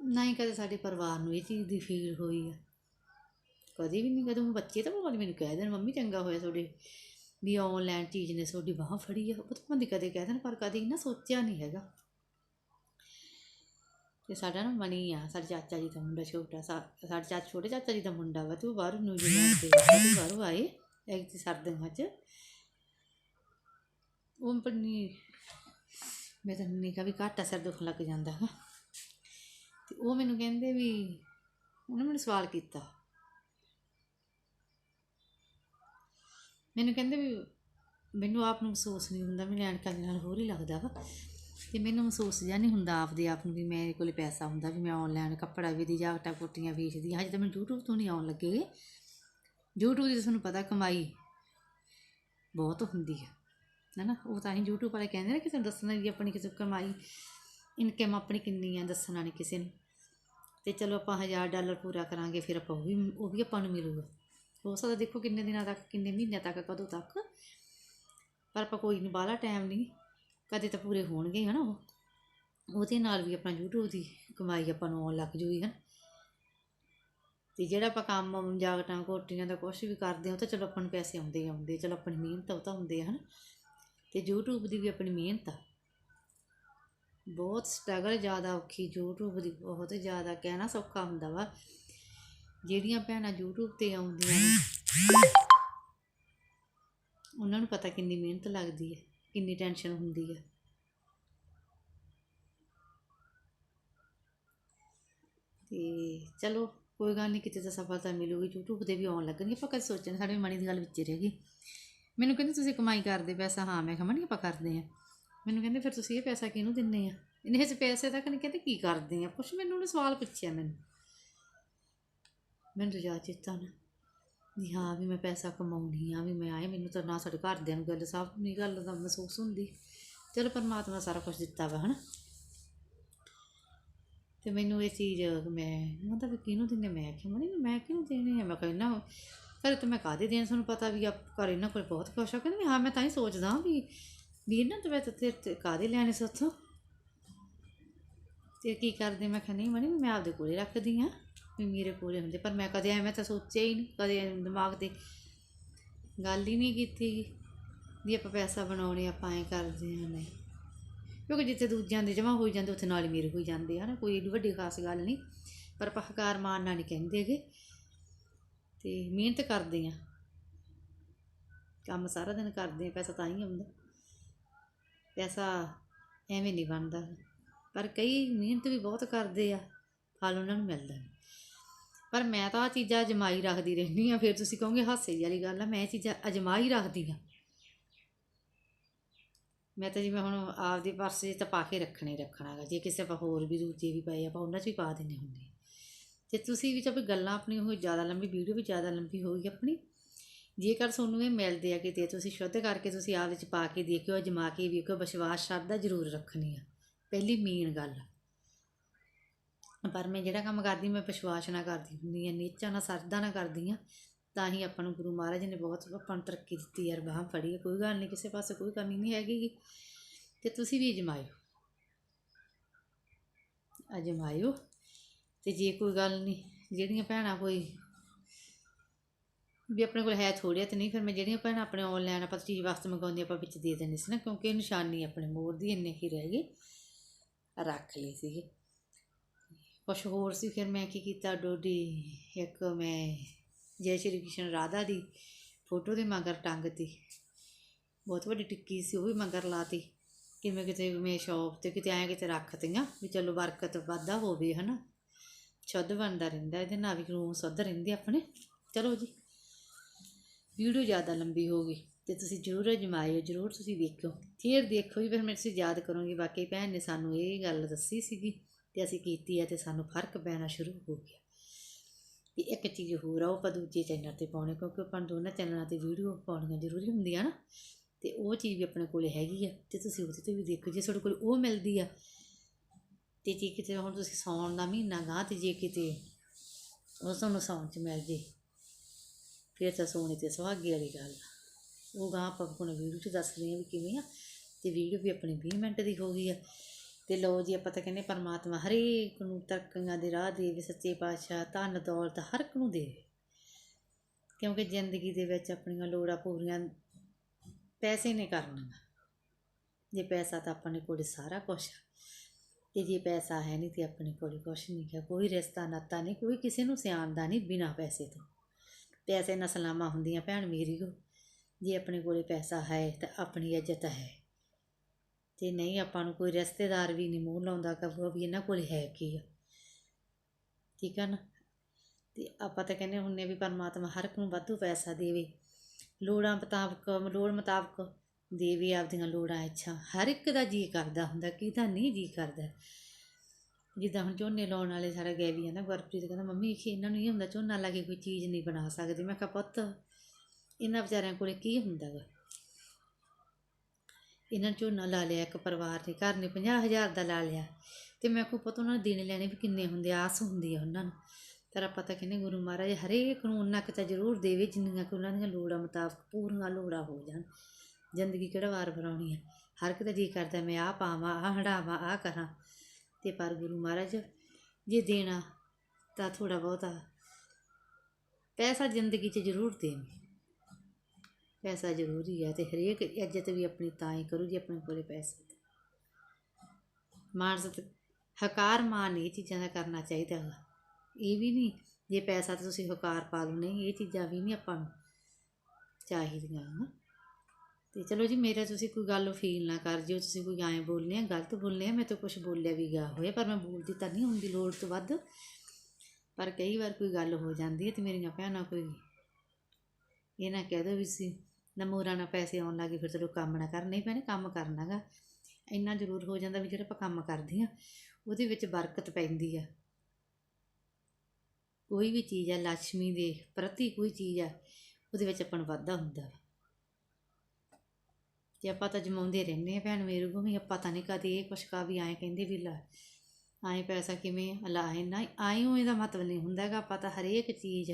ਨਾ ਹੀ ਕਦੇ ਸਾਡੇ ਪਰਿਵਾਰ ਨੂੰ ਇਹ ਚੀਜ਼ ਦੀ ਫੀਲ ਹੋਈ ਆ। ਕਦੀ ਵੀ ਨਹੀਂ, ਕਦੋਂ ਬੱਚੇ ਤਾਂ ਭਾਵੇਂ ਮੈਨੂੰ ਕਹਿ ਦੇਣ, ਮੰਮੀ ਚੰਗਾ ਹੋਇਆ ਤੁਹਾਡੇ ਵੀ ਆਨਲਾਈਨ ਚੀਜ਼ ਨੇ ਤੁਹਾਡੀ ਬਾਹ ਫੜੀ ਆ। ਉਹ ਤਾਂ ਭਾਵੇਂ ਕਦੇ ਕਹਿ ਦੇਣ, ਪਰ ਕਦੇ ਨਾ ਸੋਚਿਆ ਨਹੀਂ ਹੈਗਾ। ਤੇ ਸਾਡਾ ਨਾ ਮਨੀ ਆ, ਸਾਡੇ ਚਾਚਾ ਜੀ ਦਾ ਮੁੰਡਾ ਛੋਟਾ ਸਾਡੇ ਚਾਚਾ, ਛੋਟੇ ਚਾਚਾ ਜੀ ਦਾ ਮੁੰਡਾ ਵਾ, ਤੇ ਉਹ ਬਾਹਰੋਂ ਨਿਊਜ਼ੀਲੈਂਡ ਦੇ ਵਿੱਚ ਬਾਹਰੋਂ ਆਏ ਇੱਕ ਤੇ ਸਰਦੀਆਂ 'ਚ ਉਹ ਆਪਣੀ ਮੈਂ ਤਾਂ ਨਹੀਂ ਵੀ ਘਾਟਾ ਸਿਰ ਦੁੱਖ ਲੱਗ ਜਾਂਦਾ ਹੈ ਤੇ ਉਹ ਮੈਨੂੰ ਕਹਿੰਦੇ ਵੀ ਉਹਨੇ ਮੈਨੂੰ ਸਵਾਲ ਕੀਤਾ। ਮੈਨੂੰ ਕਹਿੰਦੇ ਵੀ ਮੈਨੂੰ ਆਪ ਨੂੰ ਮਹਿਸੂਸ ਨਹੀਂ ਹੁੰਦਾ ਮੈਨੂੰ ਐਨਕਾਂ ਦੇ ਨਾਲ ਹੋਰ ਹੀ ਲੱਗਦਾ ਵਾ। ਤੇ ਮੈਨੂੰ ਮਹਿਸੂਸ ਜਿਹਾ ਨਹੀਂ ਹੁੰਦਾ ਆਪਦੇ ਆਪ ਨੂੰ ਵੀ ਮੇਰੇ ਕੋਲ ਪੈਸਾ ਹੁੰਦਾ ਵੀ ਮੈਂ ਆਨਲਾਈਨ ਕੱਪੜਾ ਵੀ ਦੀ ਜਾਕਟਾਂ ਕੁੱਟੀਆਂ ਵੇਚਦੀ ਹਾਂ। ਹਜੇ ਤਾਂ ਮੈਨੂੰ YouTube ਤੋਂ ਨਹੀਂ ਆਉਣ ਲੱਗੇ YouTube ਦੀ ਤਾਂ ਤੁਹਾਨੂੰ ਪਤਾ ਕਮਾਈ ਬਹੁਤ ਹੁੰਦੀ ਹੈ ਹੈਨਾ ਉਹ ਤਾਂ ਹੀ YouTube ਵਾਲੇ ਕਹਿੰਦੇ ਨੇ ਕਿਸੇ ਨੂੰ ਦੱਸਣਾ ਵੀ ਆਪਣੀ ਕਿਸੇ ਕਮਾਈ ਇਨਕਮ ਆਪਣੀ ਕਿੰਨੀ ਆ, ਦੱਸਣਾ ਨਹੀਂ ਕਿਸੇ ਨੂੰ। ਤੇ ਚਲੋ ਆਪਾਂ 1000 ਡਾਲਰ ਪੂਰਾ ਕਰਾਂਗੇ, ਫਿਰ ਆਪਾਂ ਉਹ ਵੀ ਉਹ ਵੀ ਆਪਾਂ ਨੂੰ ਮਿਲੂਗਾ। ਹੋ ਸਕਦਾ ਦੇਖੋ ਕਿੰਨੇ ਦਿਨਾਂ ਤੱਕ, ਕਿੰਨੇ ਮਹੀਨਿਆਂ ਤੱਕ ਕਦੋਂ ਤੱਕ। ਪਰ ਆਪਾਂ ਕੋਈ ਨਹੀਂ ਬਾਹਲਾ ਟਾਈਮ ਨਹੀਂ ਕਦੇ ਤਾਂ ਪੂਰੇ ਹੋਣਗੇ ਹਨਾ ਉਹ। ਉਹਦੇ ਨਾਲ ਵੀ ਆਪਣਾ YouTube ਦੀ ਕਮਾਈ ਆਪਾਂ ਨੂੰ ਆਉਣ ਲੱਗ ਜੂਗੀ ਹਨ। ਤੇ ਜਿਹੜਾ ਆਪਾਂ ਕੰਮ, ਜਾਗਟਾਂ ਕੋਟੀਆਂ ਦਾ ਕੁਝ ਵੀ ਕਰਦੇ ਹਾਂ ਤਾਂ ਚਲੋ ਆਪਾਂ ਨੂੰ ਪੈਸੇ ਆਉਂਦੇ ਹੀ ਆਉਂਦੇ ਚਲੋ ਆਪਣੀ ਮਿਹਨਤ ਉਹ ਤਾਂ ਹੁੰਦੇ ਆ ਹਨ। ਤੇ YouTube ਦੀ ਵੀ ਆਪਣੀ ਮਿਹਨਤ ਆ। ਬਹੁਤ ਸਟਰਗਲ ਜ਼ਿਆਦਾ ਔਖੀ YouTube ਦੀ, ਬਹੁਤ ਜ਼ਿਆਦਾ ਕਹਿਣਾ ਸੌਖਾ ਹੁੰਦਾ ਵਾ। ਜਿਹੜੀਆਂ ਭੈਣਾਂ YouTube ਤੇ ਆਉਂਦੀਆਂ ਨੇ, ਉਹਨਾਂ ਨੂੰ ਪਤਾ ਕਿੰਨੀ ਮਿਹਨਤ ਲੱਗਦੀ ਹੈ, ਕਿੰਨੀ ਟੈਨਸ਼ਨ ਹੁੰਦੀ ਹੈ। ਤੇ ਚਲੋ, ਕੋਈ ਗੱਲ ਨਹੀਂ, ਕਿਤੇ ਤਾਂ ਸਫਲਤਾ ਮਿਲੂਗੀ, YouTube ਤੇ ਵੀ ਆਉਣ ਲੱਗਣਗੇ, ਆਪਾਂ ਕਦੇ ਸੋਚਣ ਸਾਡੇ ਮਨੀ ਦੀ ਗੱਲ ਵਿੱਚ ਰਹਿ ਗਈ। ਮੈਨੂੰ ਕਹਿੰਦੇ, ਤੁਸੀਂ ਕਮਾਈ ਕਰਦੇ ਪੈਸਾ, ਹਾਂ, ਮੈਂ ਕਿਹਾ ਮਨੀ ਆਪਾਂ ਕਰਦੇ ਆ ਮੈਨੂੰ ਕਹਿੰਦੇ, ਫਿਰ ਤੁਸੀਂ ਇਹ ਪੈਸਾ ਕਿਹਨੂੰ ਦਿੰਦੇ ਆ? ਇਹਨੇ ਇਸ ਪੈਸੇ ਤੱਕ ਨਹੀਂ ਕਹਿੰਦੇ, ਕੀ ਕਰਦੇ ਆ? ਕੁਛ ਮੈਨੂੰ ਉਹਨੇ ਸਵਾਲ ਪੁੱਛਿਆ ਮੈਨੂੰ। ਮੈਨੂੰ ਤਾਂ ਯਾਦ ਚੇਤਾ ਨਾ। ਵੀ ਹਾਂ, ਵੀ ਮੈਂ ਪੈਸਾ ਕਮਾਉਂਦੀ ਆ, ਵੀ ਮੈਂ ਆਏ, ਮੈਨੂੰ ਤਾਂ ਨਾ ਸਾਡੇ ਘਰਦਿਆਂ ਨੂੰ ਗੱਲ, ਸਭ ਨੂੰ ਇਹ ਗੱਲ ਦਾ ਮਹਿਸੂਸ ਹੁੰਦੀ। ਚਲੋ ਪਰਮਾਤਮਾ ਸਾਰਾ ਕੁਝ ਦਿੱਤਾ ਵਾ, ਹਨਾ? ਤੇ ਮੈਨੂੰ ਇਹ ਚੀਜ਼ ਮੈਂ, ਮਤਲਬ ਕਿਹਨੂੰ ਦਿੰਦੇ ਮੈਂ ਕਿਹਾ ਮਣੀ ਮੈਂ ਕਿਉਂ ਦੇਣੇ ਆ? ਮੈਂ ਕਹਿੰਦਾ ਘਰੇ ਤਾਂ ਮੈਂ ਕਾਹਦੇ ਦੇਣ? ਤੁਹਾਨੂੰ ਪਤਾ ਵੀ ਆਪ ਘਰ ਇਹਨਾਂ ਕੋਲ ਬਹੁਤ ਕੁਛ ਆ। ਕਹਿੰਦੇ ਵੀ ਹਾਂ, ਮੈਂ ਤਾਂ ਹੀ ਸੋਚਦਾ ਵੀ ਵੀ ਇਹਨਾਂ ਤੋਂ ਮੈਂ ਤੇ ਤੇ ਕਾਹਦੇ ਲੈਣੇ ਸੋਥੋਂ ਤੇ ਕੀ ਕਰਦੇ? ਮੈਂ ਕਿਹਾ ਨਹੀਂ ਮਣੀ ਮੈਂ ਆਪਦੇ ਕੋਲੇ ਰੱਖਦੀ ਆ। ਵੀ ਮੇਰੇ ਪੂਰੇ ਹੁੰਦੇ, ਪਰ ਮੈਂ ਕਦੇ ਐਵੇਂ ਤਾਂ ਸੋਚਿਆ ਹੀ ਨਹੀਂ, ਕਦੇ ਦਿਮਾਗ ਤੇ ਗੱਲ ਹੀ ਨਹੀਂ ਕੀਤੀ ਵੀ ਆਪਾਂ ਪੈਸਾ ਬਣਾਉਣੇ, ਆਪਾਂ ਐਂ ਕਰਦੇ ਹਾਂ ਨਹੀਂ। ਕਿਉਂਕਿ ਜਿੱਥੇ ਦੂਜਿਆਂ ਦੇ ਜਮਾ ਹੋਈ ਜਾਂਦੇ, ਉੱਥੇ ਨਾਲ ਹੀ ਮੇਰੇ ਹੋਈ ਜਾਂਦੇ ਹਨ, ਕੋਈ ਏਡੀ ਵੱਡੀ ਖਾਸ ਗੱਲ ਨਹੀਂ, ਪਰ ਆਪਾਂ ਹਕਾਰ ਮਾਰਨਾ ਨਹੀਂ ਕਹਿੰਦੇਗੇ ਤੇ ਮਿਹਨਤ ਕਰਦੇ ਆ ਕੰਮ ਸਾਰਾ ਦਿਨ ਕਰਦੇ ਆ ਪੈਸਾ ਤਾਂ ਹੀ ਆਉਂਦਾ। ਪੈਸਾ ਐਵੇਂ ਨਹੀਂ ਬਣਦਾ। ਪਰ ਕਈ ਮਿਹਨਤ ਵੀ ਬਹੁਤ ਕਰਦੇ ਆ, ਫਲ ਉਹਨਾਂ ਨੂੰ ਮਿਲਦਾ ਪਰ ਮੈਂ ਤਾਂ ਆ ਚੀਜ਼ਾਂ ਅਜਮਾਈ ਰੱਖਦੀ ਰਹਿੰਦੀ ਆ ਫਿਰ ਤੁਸੀਂ ਕਹੋਗੇ ਹਾਸੇ ਜਿਹੀ ਵਾਲੀ ਗੱਲ ਆ, ਮੈਂ ਇਹ ਚੀਜ਼ਾਂ ਅਜਮਾਈ ਰੱਖਦੀ ਆ ਮੈਂ ਤਾਂ ਜਿਵੇਂ ਹੁਣ ਆਪਦੇ ਪਰਸੇ 'ਚ ਤਾਂ ਪਾ ਕੇ ਰੱਖਣੇ ਹੀ ਰੱਖਣਾ ਗਾ ਜੇ ਕਿਸੇ ਆਪਾਂ ਹੋਰ ਵੀ ਦੂਜੇ ਵੀ ਪਏ ਆਪਾਂ ਉਹਨਾਂ 'ਚ ਵੀ ਪਾ ਦਿੰਦੇ ਹੁੰਦੇ ਆ। ਤੇ ਤੁਸੀਂ ਵੀ ਚਾਹੇ ਗੱਲਾਂ ਆਪਣੀ ਉਹ ਜ਼ਿਆਦਾ ਲੰਬੀ, ਵੀਡੀਓ ਵੀ ਜ਼ਿਆਦਾ ਲੰਬੀ ਹੋਊਗੀ ਆਪਣੀ, ਜੇਕਰ ਤੁਹਾਨੂੰ ਇਹ ਮਿਲਦੇ ਆ ਕਿਤੇ, ਤੁਸੀਂ ਸ਼ੁੱਧ ਕਰਕੇ ਤੁਸੀਂ ਆਪ ਵਿੱਚ ਪਾ ਕੇ ਦੇਖਿਓ, ਅਜਮਾ ਕੇ ਵੇਖਿਓ, ਵਿਸ਼ਵਾਸ ਸ਼ਰਧਾ ਜ਼ਰੂਰ ਰੱਖਣੀ ਆ। ਪਹਿਲੀ ਮੇਨ ਗੱਲ ਪਰ ਮੈਂ ਜਿਹੜਾ ਕੰਮ ਕਰਦੀ, ਮੈਂ ਵਿਸ਼ਵਾਸ ਨਾਲ ਕਰਦੀ ਹੁੰਦੀ ਹਾਂ, ਨੀਚਾ ਨਾਲ ਸਰਦਾ ਨਾਲ ਕਰਦੀ ਹਾਂ। ਤਾਂ ਹੀ ਆਪਾਂ ਨੂੰ ਗੁਰੂ ਮਹਾਰਾਜ ਨੇ ਬਹੁਤ ਆਪਾਂ ਨੂੰ ਤਰੱਕੀ ਦਿੱਤੀ, ਯਾਰ ਬਾਹਾਂ ਫੜੀ ਹੈ, ਕੋਈ ਗੱਲ ਨਹੀਂ ਕਿਸੇ ਪਾਸੇ ਕੋਈ ਕਮੀ ਨਹੀਂ ਹੈਗੀ। ਗੀ। ਤੇ ਤੁਸੀਂ ਵੀ ਅਜਮਾਇਓ। ਅਜਮਾਇਓ। ਤੇ ਜੇ ਕੋਈ ਗੱਲ ਨਹੀਂ ਜਿਹੜੀਆਂ ਭੈਣਾਂ ਕੋਈ ਵੀ ਆਪਣੇ ਕੋਲ ਹੈ ਥੋੜ੍ਹੀਆਂ ਤੇ ਨਹੀਂ, ਫਿਰ ਮੈਂ ਜਿਹੜੀਆਂ ਭੈਣਾਂ ਆਪਣੇ ਆਨਲਾਈਨ ਆਪਾਂ ਚੀਜ਼ ਵਾਸਤੇ ਮੰਗਾਉਂਦੀ ਆਪਾਂ ਵਿੱਚ ਦੇ ਦਿੰਦੇ ਸੀ ਨਾ, ਕਿਉਂਕਿ ਨਿਸ਼ਾਨੀ ਆਪਣੇ ਮੋਰ ਦੀ ਇੰਨੇ ਹੀ ਰਹਿ ਗਏ। ਰੱਖ ਲਈ ਸੀਗੇ। ਕੁਛ ਹੋਰ ਸੀ, ਫਿਰ ਮੈਂ ਕੀ ਕੀਤਾ, ਡੋਡੀ ਇੱਕ ਮੈਂ ਜੈ ਸ਼੍ਰੀ ਕ੍ਰਿਸ਼ਨ ਰਾਧਾ ਦੀ ਫੋਟੋ ਦੇ ਮਗਰ ਟੰਗਤੀ ਬਹੁਤ ਵੱਡੀ ਟਿੱਕੀ ਸੀ, ਉਹ ਵੀ ਮਗਰ ਲਾਤੀ ਕਿਵੇਂ ਕਿਤੇ, ਮੈਂ ਸ਼ੌਪ ਤੇ ਕਿਤੇ ਐਂ ਕਿਤੇ ਰੱਖਤੀਆਂ ਵੀ ਚਲੋ ਬਰਕਤ ਵਾਧਾ ਹੋਵੇ, ਹਨਾ। ਸ਼ੁੱਧ ਬਣਦਾ ਰਹਿੰਦਾ, ਇਹਦੇ ਨਾਲ ਵੀ ਰੂਮ ਸੁੱਧ ਰਹਿੰਦੇ ਆਪਣੇ। ਚਲੋ ਜੀ, ਵੀਡੀਓ ਜ਼ਿਆਦਾ ਲੰਬੀ ਹੋ ਗਈ ਤੇ ਤੁਸੀਂ ਜ਼ਰੂਰ ਅਜਮਾਇਓ, ਜ਼ਰੂਰ ਤੁਸੀਂ ਵੇਖਿਓ। ਫਿਰ ਦੇਖੋ ਜੀ, ਫਿਰ ਮੈਂ ਤੁਸੀਂ ਯਾਦ ਕਰੋਗੇ ਵਾਕਈ ਭੈਣ ਨੇ ਸਾਨੂੰ ਇਹ ਗੱਲ ਦੱਸੀ ਸੀਗੀ। ਤੇ ਅਸੀਂ ਕੀਤੀ ਹੈ ਤੇ ਸਾਨੂੰ ਫ਼ਰਕ ਪੈਣਾ ਸ਼ੁਰੂ ਹੋ ਗਿਆ। ਤੇ ਇੱਕ ਚੀਜ਼ ਹੋਰ ਆ, ਉਹ ਆਪਾਂ ਦੂਜੇ ਚੈਨਲ ਤੇ ਪਾਉਣੇ, ਕਿਉਂਕਿ ਆਪਾਂ ਦੋਨਾਂ ਚੈਨਲਾਂ ਤੇ ਵੀਡੀਓ ਪਾਉਣੀਆਂ ਜ਼ਰੂਰੀ ਹੁੰਦੀਆਂ ਨਾ। ਤੇ ਉਹ ਚੀਜ਼ ਵੀ ਆਪਣੇ ਕੋਲੇ ਹੈਗੀ ਆ, ਤੇ ਤੁਸੀਂ ਉਹਦੇ ਤੇ ਵੀ ਦੇਖੋ, ਜੇ ਤੁਹਾਡੇ ਕੋਲ ਉਹ ਮਿਲਦੀ ਆ, ਤੇ ਜੇ ਕਿਤੇ ਹੁਣ ਤੁਸੀਂ ਸੌਣ ਦਾ ਮਹੀਨਾ ਗਾ, ਤੇ ਜੇ ਕਿਤੇ ਉਹ ਤੁਹਾਨੂੰ ਸੌਣ ਚ ਮਿਲ ਜੇ, ਫਿਰ ਤਾਂ ਸੋਨੇ ਤੇ ਸੁਹਾਗੇ ਵਾਲੀ ਗੱਲ ਆ। ਉਹ ਗਾਂ ਆਪਾਂ ਕੋਲ ਵੀਡੀਓ 'ਚ ਦੱਸ ਦੱਸਦੇ ਆ ਵੀ ਕਿਵੇਂ ਆ, ਤੇ ਵੀਡੀਓ ਵੀ ਆਪਣੀ 20 ਮਿੰਟ ਦੀ ਹੋ ਗਈ ਆ। ਤੇ ਲਓ ਜੀ ਆਪਾਂ ਤਾਂ ਕਹਿੰਦੇ ਪਰਮਾਤਮਾ ਹਰੇਕ ਨੂੰ ਤਰੱਕੀਆਂ ਦੇ ਰਾਹ ਦੇਵੇ, ਸੱਚੇ ਪਾਤਸ਼ਾਹ, ਧਨ, ਦੌਲਤ ਹਰ ਇੱਕ ਨੂੰ ਦੇਵੇ। ਕਿਉਂਕਿ ਜ਼ਿੰਦਗੀ ਦੇ ਵਿੱਚ ਆਪਣੀਆਂ ਲੋੜਾਂ ਪੂਰੀਆਂ ਪੈਸੇ ਨੇ ਕਰਨੀਆਂ ਜੇ ਪੈਸਾ ਤਾਂ ਆਪਣੇ ਕੋਲ ਸਾਰਾ ਕੁਛ ਆ। ਤੇ ਜੇ ਪੈਸਾ ਹੈ ਨਹੀਂ ਤੇ ਆਪਣੇ ਕੋਲ ਕੁਛ ਨਹੀਂ ਹੈ ਕੋਈ ਰਿਸ਼ਤਾ ਨਾਤਾ ਨਹੀਂ, ਕੋਈ ਕਿਸੇ ਨੂੰ ਸਿਆਣਦਾ ਨਹੀਂ ਬਿਨਾ ਪੈਸੇ ਤੋਂ। ਪੈਸੇ ਨਾਲ ਹੁੰਦੀਆਂ, ਭੈਣ ਮੇਰੀ ਕੋ ਜੇ ਆਪਣੇ ਕੋਲੇ ਪੈਸਾ ਹੈ ਤਾਂ ਆਪਣੀ ਇੱਜ਼ਤ ਹੈ। ਅਤੇ ਨਹੀਂ ਆਪਾਂ ਨੂੰ ਕੋਈ ਰਿਸ਼ਤੇਦਾਰ ਵੀ ਨਹੀਂ ਮੂੰਹ ਲਾਉਂਦਾ ਕਹੂਗਾ ਵੀ ਇਹਨਾਂ ਕੋਲ ਹੈ ਕੀ ਆ। ਠੀਕ ਆ ਨਾ? ਅਤੇ ਆਪਾਂ ਤਾਂ ਕਹਿੰਦੇ ਹੁੰਨੇ ਵੀ ਪਰਮਾਤਮਾ ਹਰ ਇੱਕ ਨੂੰ ਵਾਧੂ ਪੈਸਾ ਦੇਵੇ। ਲੋੜਾਂ ਮੁਤਾਬਕ, ਲੋੜ ਮੁਤਾਬਕ ਦੇਵੇ ਆਪਦੀਆਂ ਲੋੜਾਂ, ਇੱਛਾ। ਹਰ ਇੱਕ ਦਾ ਜੀ ਕਰਦਾ ਹੁੰਦਾ, ਕਿਹਦਾ ਨਹੀਂ ਜੀ ਕਰਦਾ। ਜਿੱਦਾਂ ਹੁਣ ਝੋਨੇ ਲਾਉਣ ਵਾਲੇ ਸਾਰੇ ਗਏ ਵੀ ਆ ਨਾ ਗੁਰਪ੍ਰੀਤ, ਕਹਿੰਦਾ, ਮੰਮੀ ਕਿ ਇਹਨਾਂ ਨੂੰ ਇਹ ਹੁੰਦਾ, ਝੋਨਾ ਲਾ ਕੇ ਕੋਈ ਚੀਜ਼ ਨਹੀਂ ਬਣਾ ਸਕਦੇ। ਮੈਂ ਕਿਹਾ, ਪੁੱਤ, ਇਹਨਾਂ ਵਿਚਾਰਿਆਂ ਕੋਲੇ ਕੀ ਹੁੰਦਾ ਗਾ? ਇਹਨਾਂ ਨੇ ਝੋਨਾ ਲਾ ਲਿਆ, ਇੱਕ ਪਰਿਵਾਰ ਨੇ ਘਰ ਨੇ 50000 ਦਾ ਲਾ ਲਿਆ। ਤੇ ਮੈਂ ਕੋ ਪਤਾ ਉਹਨਾਂ ਨੂੰ ਦੇਣੇ ਲੈਣੇ ਵੀ ਕਿੰਨੇ ਹੁੰਦੇ, ਆਸ ਹੁੰਦੀ ਆ ਉਹਨਾਂ ਨੂੰ। ਤੇਰਾ ਪਤਾ ਕਹਿੰਦੇ ਗੁਰੂ ਮਹਾਰਾਜ ਹਰੇਕ ਨੂੰ ਉਹਨਾਂ ਕੁ ਤਾਂ ਜ਼ਰੂਰ ਦੇਵੇ, ਜਿੰਨੀਆਂ ਕਿ ਉਹਨਾਂ ਦੀਆਂ ਲੋੜਾਂ ਮੁਤਾਬਕ ਪੂਰੀਆਂ ਲੋੜਾਂ ਹੋ ਜਾਣ। ਜ਼ਿੰਦਗੀ ਕਿਹੜਾ ਵਾਰ ਬਣਾਉਣੀ ਆ। ਹਰ ਇੱਕ ਦਾ ਜੀ ਕਰਦਾ, ਮੈਂ ਆਹ ਪਾਵਾਂ, ਆਹ ਹੰਡਾਵਾਂ ਆਹ ਕਰਾਂ। ਤੇ ਪਰ ਗੁਰੂ ਮਹਾਰਾਜ ਜੇ ਦੇਣਾ ਤਾਂ ਥੋੜਾ ਬਹੁਤਾ ਪੈਸਾ ਜ਼ਿੰਦਗੀ 'ਚ ਜ਼ਰੂਰ ਦੇਵੇ ਪੈਸਾ ਜ਼ਰੂਰੀ ਹੈ ਤੇ ਹਰੇਕ ਇੱਜ਼ਤ ਵੀ ਆਪਣੀ ਤਾਂ ਹੀ ਕਰੂ ਜੇ ਆਪਣੇ ਕੋਲੇ ਪੈਸੇ ਤੇ। ਮਾਨਸਤ ਹਕਾਰ ਮਾਨ ਇਹ ਚੀਜ਼ਾਂ ਦਾ ਕਰਨਾ ਚਾਹੀਦਾ ਵਾ। ਇਹ ਵੀ ਨਹੀਂ, ਜੇ ਪੈਸਾ ਤੇ ਤੁਸੀਂ ਹਕਾਰ ਪਾ ਲਓ, ਨਹੀਂ, ਇਹ ਚੀਜ਼ਾਂ ਵੀ ਨਹੀਂ ਆਪਾਂ ਨੂੰ ਚਾਹੀਦੀਆਂ ਨਾ ਤੇ ਚਲੋ ਜੀ, ਮੇਰਾ ਤੁਸੀਂ ਕੋਈ ਗੱਲ ਫੀਲ ਨਾ ਕਰ ਜਿਓ, ਤੁਸੀਂ ਕੋਈ ਐਂ ਬੋਲਨੇ ਆ, ਗਲਤ ਬੋਲਨੇ ਆ, ਮੈਂ ਤਾਂ ਕੁਝ ਬੋਲਿਆ ਵੀ ਗਿਆ ਹੋਇਆ, ਪਰ ਮੈਂ ਬੋਲਦੀ ਤਾਂ ਨਹੀਂ ਹੁੰਦੀ ਲੋੜ ਤੋਂ ਵੱਧ। ਪਰ ਕਈ ਵਾਰ ਕੋਈ ਗੱਲ ਹੋ ਜਾਂਦੀ ਹੈ ਤੇ ਮੇਰੀਆਂ ਭੈਣਾਂ ਕੋਈ ਇਹ ਨਾ ਕਹਿ ਦੋ ਵੀ ਸੀ ਨਾ ਮੋਰਾਂ ਨਾਲ ਪੈਸੇ ਆਉਣ ਲੱਗੇ ਫਿਰ ਚਲੋ ਕੰਮ ਨਾ ਕਰਨੇ ਨਹੀਂ ਪੈਣੇ, ਕੰਮ ਕਰਨਾਗਾ ਇੰਨਾ ਜ਼ਰੂਰ ਹੋ ਜਾਂਦਾ ਵੀ ਜਿਹੜਾ ਆਪਾਂ ਕੰਮ ਕਰਦੇ ਆ ਉਹਦੇ ਵਿੱਚ ਬਰਕਤ ਪੈਂਦੀ ਆ। ਕੋਈ ਵੀ ਚੀਜ਼ ਆ ਲక్ష్ਮੀ ਦੇ ਪ੍ਰਤੀ ਕੋਈ ਚੀਜ਼ ਆ, ਉਹਦੇ ਵਿੱਚ ਆਪਾਂ ਨੂੰ ਵਾਧਾ ਹੁੰਦਾ ਵਾ। ਤੇ ਆਪਾਂ ਤਾਂ ਜਮਾਉਂਦੇ ਰਹਿੰਦੇ ਆ ਭੈਣ ਮੇਰੇ ਕੋ ਵੀ ਆਪਾਂ ਤਾਂ ਨਹੀਂ ਕਦੇ ਇਹ ਕੁਛ ਕਾ ਵੀ ਐਂ ਕਹਿੰਦੇ ਵੀ ਲੈ ਐਂ ਪੈਸਾ ਕਿਵੇਂ ਲਾ ਨਾ ਆਏ ਹੋਏ ਦਾ ਮਤਲਬ ਨਹੀਂ ਹੁੰਦਾ ਹੈਗਾ, ਆਪਾਂ ਤਾਂ ਹਰੇਕ ਚੀਜ਼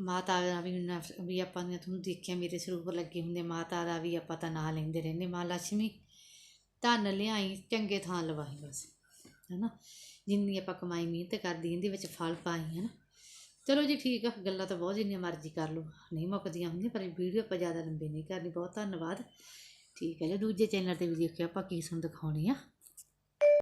ਮਾਤਾ ਦਾ ਵੀ ਨਾ ਵੀ ਆਪਾਂ ਨੇ ਤੁਹਾਨੂੰ ਦੇਖਿਆ ਮੇਰੇ ਸਰੂਪ ਲੱਗੇ ਹੁੰਦੇ ਮਾਤਾ ਦਾ ਵੀ ਆਪਾਂ ਤਾਂ ਨਾਂ ਲੈਂਦੇ ਰਹਿੰਦੇ ਮਾਂ ਲక్ష్ਮੀ ਧਨ ਲਿਆਈ, ਚੰਗੇ ਥਾਂ ਲਵਾਈ ਬਸ, ਹੈਨਾ? ਜਿੰਨੀ ਆਪਾਂ ਕਮਾਈ ਮਿਹਨਤ ਕਰਦੀ, ਇਹਦੇ ਵਿੱਚ ਫਲ ਪਾਈ ਹੈ ਨਾ ਚਲੋ ਜੀ ਠੀਕ ਆ, ਗੱਲਾਂ ਤਾਂ ਬਹੁਤ ਜਿੰਨੀਆਂ ਮਰਜ਼ੀ ਕਰ ਲਓ, ਨਹੀਂ ਮੁੱਕਦੀਆਂ ਹੁੰਦੀਆਂ, ਪਰ ਵੀਡੀਓ ਆਪਾਂ ਜ਼ਿਆਦਾ ਲੰਬੀ ਨਹੀਂ ਕਰਨੀ, ਬਹੁਤ ਧੰਨਵਾਦ। ਠੀਕ ਹੈ ਜੀ, ਦੂਜੇ ਚੈਨਲ ਤੇ ਵੀ ਦੇਖਿਓ ਆਪਾਂ ਕੀ ਤੁਹਾਨੂੰ ਦਿਖਾਉਣੇ ਆ।